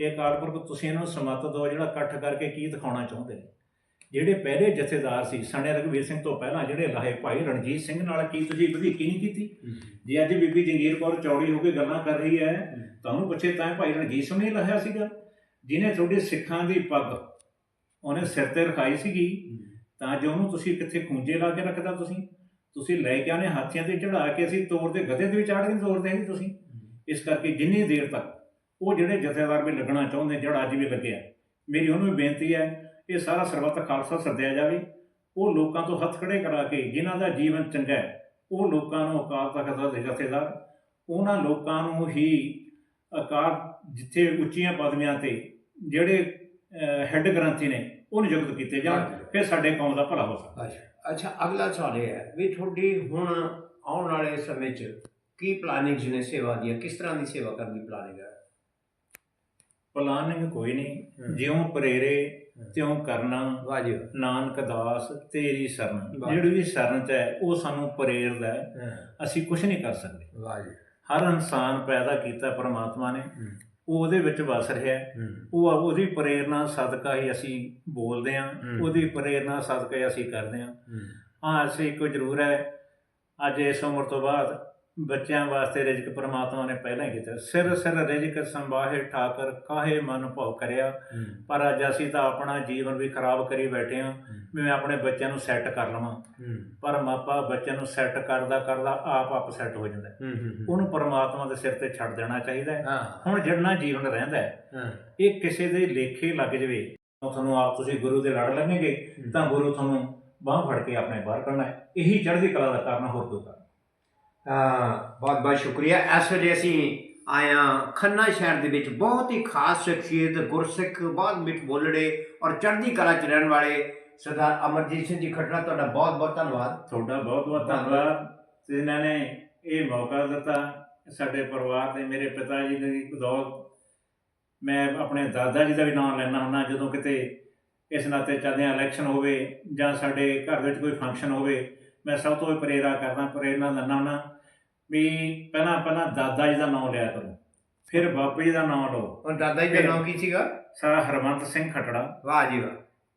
ਇਹ ਕਾਲਪੁਰਖ ਤੁਸੀਂ ਇਹਨਾਂ ਨੂੰ ਸਮੱਤ ਦਿਓ ਜਿਹੜਾ ਇਕੱਠ ਕਰਕੇ ਕੀ ਦਿਖਾਉਣਾ ਚਾਹੁੰਦੇ ਨੇ। ਜਿਹੜੇ ਪਹਿਲੇ ਜਥੇਦਾਰ ਸੀ ਸਣੇ ਰਘਵੀਰ ਸਿੰਘ ਤੋਂ ਪਹਿਲਾਂ ਜਿਹੜੇ ਲਾਹੇ ਭਾਈ ਰਣਜੀਤ ਸਿੰਘ ਨਾਲ ਕੀ ਤੁਸੀਂ ਵਧੀਕੀ ਨਹੀਂ ਕੀਤੀ? ਜੇ ਅੱਜ ਬੀਬੀ ਜੰਗੀਰ ਕੌਰ ਚੌੜੀ ਹੋ ਕੇ ਗੱਲਾਂ ਕਰ ਰਹੀ ਹੈ ਤਾਂ ਉਹਨੂੰ ਪੁੱਛੇ ਤਾਂ ਭਾਈ ਰਣਜੀਤ ਸਿੰਘ ਨੇ ਲਾਹਿਆ ਸੀਗਾ। ਜਿਹਨੇ ਤੁਹਾਡੇ ਸਿੱਖਾਂ ਦੀ ਪੱਗ ਉਹਨੇ ਸਿਰ ਤੇ ਰਖਾਈ ਸੀਗੀ ਤਾਂ ਜੋ ਉਹਨੂੰ ਤੁਸੀਂ ਕਿੱਥੇ ਖੂੰਜੇ ਲਾ ਕੇ ਰੱਖਦਾ ਤੁਸੀਂ? ਤੁਸੀਂ ਲੈ ਕੇ ਆਨੇ ਹਾਥੀਆਂ ਤੇ ਚੜਾ ਕੇ ਅਸੀਂ ਤੋੜ ਦੇ ਗਧੇ ਤੇ ਵੀ ਚਾੜ ਕੇ ਤੋੜਦੇ ਹੈਗੇ ਤੁਸੀਂ। ਇਸ ਕਰਕੇ ਜਿੰਨੀ ਦੇਰ ਤੱਕ ਉਹ ਜਿਹੜੇ ਜਥੇਦਾਰ ਵੀ ਲੱਗਣਾ ਚਾਹੁੰਦੇ ਜਿਹੜਾ ਅੱਜ ਵੀ ਲੱਗਿਆ ਮੇਰੀ ਉਹਨੂੰ ਵੀ ਬੇਨਤੀ ਹੈ ਇਹ ਸਾਰਾ ਸਰਬੱਤ ਖਾਲਸਾ ਸੱਦਿਆ ਜਾਵੇ। ਉਹ ਲੋਕਾਂ ਤੋਂ ਹੱਥ ਖੜੇ ਕਰਾ ਕੇ ਜਿਨ੍ਹਾਂ ਦਾ ਜੀਵਨ ਚੰਗਾ ਹੈ ਉਹ ਲੋਕਾਂ ਨੂੰ ਅਕਾਲ ਤਖਤ ਦੇ ਜਥੇਦਾਰ ਉਹਨਾਂ ਲੋਕਾਂ ਨੂੰ ਹੀ ਅਕਾਲ ਜਿੱਥੇ ਉੱਚੀਆਂ ਪਦਵੀਆਂ ਤੇ ਜਿਹੜੇ ਹੈੱਡ ਗ੍ਰੰਥੀ ਨੇ ਉਹ ਨਿਯੁਕਤ ਕੀਤੇ ਜਾਣ ਫਿਰ ਸਾਡੇ ਕੌਮ ਦਾ ਭਲਾ ਹੋ ਸਕਦਾ। ਅੱਛਾ ਅੱਛਾ ਅਗਲਾ ਸਵਾਲ ਇਹ ਹੈ ਵੀ ਤੁਹਾਡੀ ਹੁਣ ਆਉਣ ਵਾਲੇ ਸਮੇਂ 'ਚ ਕੀ ਪਲਾਨਿੰਗਸ ਨੇ ਸੇਵਾ ਦੀਆਂ ਕਿਸ ਤਰ੍ਹਾਂ ਦੀ ਸੇਵਾ ਕਰਨ ਦੀ ਪਲਾਨਿੰਗ ਹੈ? ਪਲਾਨਿੰਗ ਕੋਈ ਨਹੀਂ। ਜਿਉਂ ਪ੍ਰੇਰੇ ਤਿਉਂ ਕਰਨਾ ਵਾਹ ਜੀ ਨਾਨਕ ਦਾਸ ਤੇਰੀ ਸ਼ਰਨ। ਜਿਹੜੀ ਵੀ ਸ਼ਰਨ ਚ ਹੈ ਉਹ ਸਾਨੂੰ ਪ੍ਰੇਰਦਾ ਹੈ। ਅਸੀਂ ਕੁਝ ਨਹੀਂ ਕਰ ਸਕਦੇ। ਵਾਹ ਜੀ ਹਰ ਇਨਸਾਨ ਪੈਦਾ ਕੀਤਾ ਪਰਮਾਤਮਾ ਨੇ। ਉਹ ਉਹਦੇ ਵਿੱਚ ਵਸ ਰਿਹਾ ਉਹ ਉਹਦੀ ਪ੍ਰੇਰਣਾ ਸਦਕਾ ਹੀ ਅਸੀਂ ਬੋਲਦੇ ਹਮ। ਉਹਦੀ ਪ੍ਰੇਰਣਾ ਸਦਕਾ ਹੀ ਅਸੀਂ ਕਰਦੇ ਹਾਂ। ਹਾਂ ਅਸੀਂ ਇੱਕੋ ਜ਼ਰੂਰ ਹੈ। ਅੱਜ ਇਸ ਉਮਰ ਤੋਂ ਬਾਅਦ ਬੱਚਿਆਂ ਵਾਸਤੇ ਰਿਜ਼ਕ ਪ੍ਰਮਾਤਮਾ ਨੇ ਪਹਿਲਾਂ ਹੀ ਕੀਤਾ। ਸਿਰ ਸਿਰ ਰਿਜ਼ਕ ਸੰਭਾਹੇ ਠਾਕਰ ਕਾਹੇ ਮਨ ਭਉ ਕਰਿਆ। ਪਰ ਅੱਜ ਅਸੀਂ ਤਾਂ ਆਪਣਾ ਜੀਵਨ ਵੀ ਖਰਾਬ ਕਰੀ ਬੈਠੇ ਹਾਂ ਵੀ ਮੈਂ ਆਪਣੇ ਬੱਚਿਆਂ ਨੂੰ ਸੈੱਟ ਕਰ ਲਵਾਂ। ਪਰ ਮਾਪਾ ਬੱਚਿਆਂ ਨੂੰ ਸੈੱਟ ਕਰਦਾ ਕਰਦਾ ਆਪ ਆਪ ਸੈੱਟ ਹੋ ਜਾਂਦਾ। ਉਹਨੂੰ ਪਰਮਾਤਮਾ ਦੇ ਸਿਰ ਤੇ ਛੱਡ ਦੇਣਾ ਚਾਹੀਦਾ ਹੁਣ ਜਿਹੜਾ ਜੀਵਨ ਰਹਿੰਦਾ ਇਹ ਕਿਸੇ ਦੇ ਲੇਖੇ ਲੱਗ ਜਵੇ। ਤੁਹਾਨੂੰ ਆਪ ਤੁਸੀਂ ਗੁਰੂ ਦੇ ਲੜ ਲੱਗੇਗੇ ਤਾਂ ਗੁਰੂ ਤੁਹਾਨੂੰ ਬਾਹ ਫੜ ਕੇ ਆਪਣੇ ਬਾਹਰ ਕੱਢਣਾ ਹੈ। ਇਹੀ ਚੜ੍ਹਦੀ ਕਲਾ ਦਾ ਕਾਰਨ ਹੋਰ ਕੋਈ ਕਾਰਨ ਬਹੁਤ ਬਹੁਤ ਸ਼ੁਕਰੀਆ। ਇਸ ਵੇਲੇ ਅਸੀਂ ਆਇਆ ਖੰਨਾ ਸ਼ਹਿਰ ਦੇ ਵਿੱਚ। ਬਹੁਤ ਹੀ ਖਾਸ ਸ਼ਖਸੀਅਤ, ਗੁਰਸਿੱਖ, ਬਹੁਤ ਮਿੱਠ ਬੋਲੜੇ ਔਰ ਚੜ੍ਹਦੀ ਕਲਾ ਚ ਰਹਿਣ ਵਾਲੇ ਸਰਦਾਰ ਅਮਰਜੀਤ ਸਿੰਘ ਜੀ ਖੱਟੜਾ, ਤੁਹਾਡਾ ਬਹੁਤ ਬਹੁਤ ਧੰਨਵਾਦ। ਤੁਹਾਡਾ ਬਹੁਤ ਬਹੁਤ ਧੰਨਵਾਦ। ਤੇ ਇਹਨਾਂ ਨੇ ਇਹ ਮੌਕਾ ਦਿੱਤਾ ਸਾਡੇ ਪਰਿਵਾਰ ਦੇ ਮੇਰੇ ਪਿਤਾ ਜੀ ਦੀ ਬਦੌਲਤ। ਮੈਂ ਆਪਣੇ ਦਾਦਾ ਜੀ ਦਾ ਵੀ ਨਾਮ ਲੈਣਾ ਹੁੰਦਾ, ਜਦੋਂ ਕਿਤੇ ਇਸ ਨਾਤੇ ਚੱਲਦੇ ਇਲੈਕਸ਼ਨ ਹੋਵੇ ਜਾਂ ਸਾਡੇ ਘਰ ਵਿੱਚ ਕੋਈ ਫੰਕਸ਼ਨ ਹੋਵੇ ਮੈਂ ਸਭ ਤੋਂ ਪ੍ਰੇਰਾ ਕਰਦਾ ਪ੍ਰੇਰਨਾ ਦਿੰਦਾ ਹੁੰਦਾ ਵੀ ਪਹਿਲਾਂ ਪਹਿਲਾਂ ਦਾਦਾ ਜੀ ਦਾ ਨਾਮ ਲਿਆ ਕਰੋ ਫਿਰ ਬਾਪੂ ਜੀ ਦਾ ਨਾਮ ਲਓ। ਔਰ ਦਾਦਾ ਜੀ ਦਾ ਨਾਮ ਕੀ ਸੀਗਾ? ਸਾਰਾ ਹਰਵੰਤ ਸਿੰਘ ਖਟੜਾ। ਵਾਹ ਜੀ ਵਾਹ।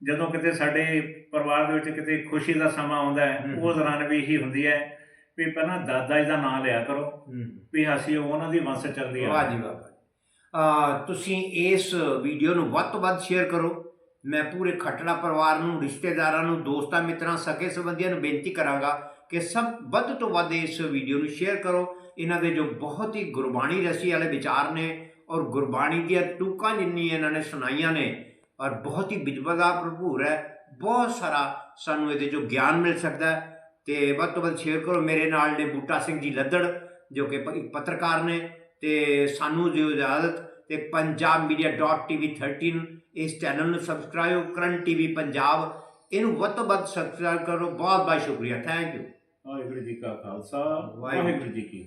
ਜਦੋਂ ਕਿਤੇ ਸਾਡੇ ਪਰਿਵਾਰ ਦੇ ਵਿੱਚ ਕਿਤੇ ਖੁਸ਼ੀ ਦਾ ਸਮਾਂ ਆਉਂਦਾ ਹੈ। ਉਸ ਦੌਰਾਨ ਵੀ ਇਹੀ ਹੁੰਦੀ ਹੈ ਵੀ ਪਹਿਲਾਂ ਦਾਦਾ ਜੀ ਦਾ ਨਾਮ ਲਿਆ ਕਰੋ ਵੀ ਅਸੀਂ ਉਹਨਾਂ ਦੀ ਵੰਸ਼ ਚੱਲਦੀ ਆ। ਵਾਹ ਜੀ ਵਾਹ ਤੁਸੀਂ ਇਸ ਵੀਡੀਓ ਨੂੰ ਵੱਧ ਤੋਂ ਵੱਧ ਸ਼ੇਅਰ ਕਰੋ। ਮੈਂ ਪੂਰੇ ਖੱਟੜਾ ਪਰਿਵਾਰ ਨੂੰ, ਰਿਸ਼ਤੇਦਾਰਾਂ ਨੂੰ, ਦੋਸਤਾਂ, ਮਿੱਤਰਾਂ, ਸਕੇ ਸੰਬੰਧੀਆਂ ਨੂੰ ਬੇਨਤੀ ਕਰਾਂਗਾ ਕਿ ਸਭ ਵੱਧ ਤੋਂ ਵੱਧ ਇਸ ਵੀਡੀਓ ਨੂੰ ਸ਼ੇਅਰ ਕਰੋ। ਇਹਨਾਂ ਦੇ ਜੋ ਬਹੁਤ ਹੀ ਗੁਰਬਾਣੀ ਰਸੀ ਵਾਲੇ ਵਿਚਾਰ ਨੇ ਔਰ ਗੁਰਬਾਣੀ ਦੀਆਂ ਟੂਕਾਂ ਜਿੰਨੀ ਇਹਨਾਂ ਨੇ ਸੁਣਾਈਆਂ ਨੇ ਔਰ ਬਹੁਤ ਹੀ ਵਿਜਵਦਾ ਭਰਪੂਰ ਹੈ। ਬਹੁਤ ਸਾਰਾ ਸਾਨੂੰ ਇਹਦੇ ਚੋਂ ਗਿਆਨ ਮਿਲ ਸਕਦਾ ਹੈ ਤੇ ਵੱਧ ਤੋਂ ਵੱਧ ਸ਼ੇਅਰ ਕਰੋ। ਮੇਰੇ ਨਾਲ ਨੇ ਬੂਟਾ ਸਿੰਘ ਜੀ ਲੱਦੜ, ਜੋ ਕਿ ਪੱਤਰਕਾਰ ਨੇ ਤੇ ਸਾਨੂੰ ਜੋ ਇਜਾਜ਼ਤ ਤੇ ਪੰਜਾਬ ਮੀਡੀਆ ਡਾਟ ਟੀਵੀ 13 ਇਸ ਚੈਨਲ ਨੂੰ ਸਬਸਕ੍ਰਾਈਬ ਕਰਨ ਟੀਵੀ ਪੰਜਾਬ। ਇਹਨੂੰ ਵੱਧ ਤੋਂ ਵੱਧ ਸਬਸਕ੍ਰਾਈਬ ਕਰੋ। ਬਹੁਤ ਬਹੁਤ ਸ਼ੁਕਰੀਆ। ਥੈਂਕ ਯੂ ਵਾਹਿਗੁਰੂ ਜੀ ਕਾ ਖਾਲਸਾ ਵਾਹਿਗੁਰੂ। ਜੀ ਕੀ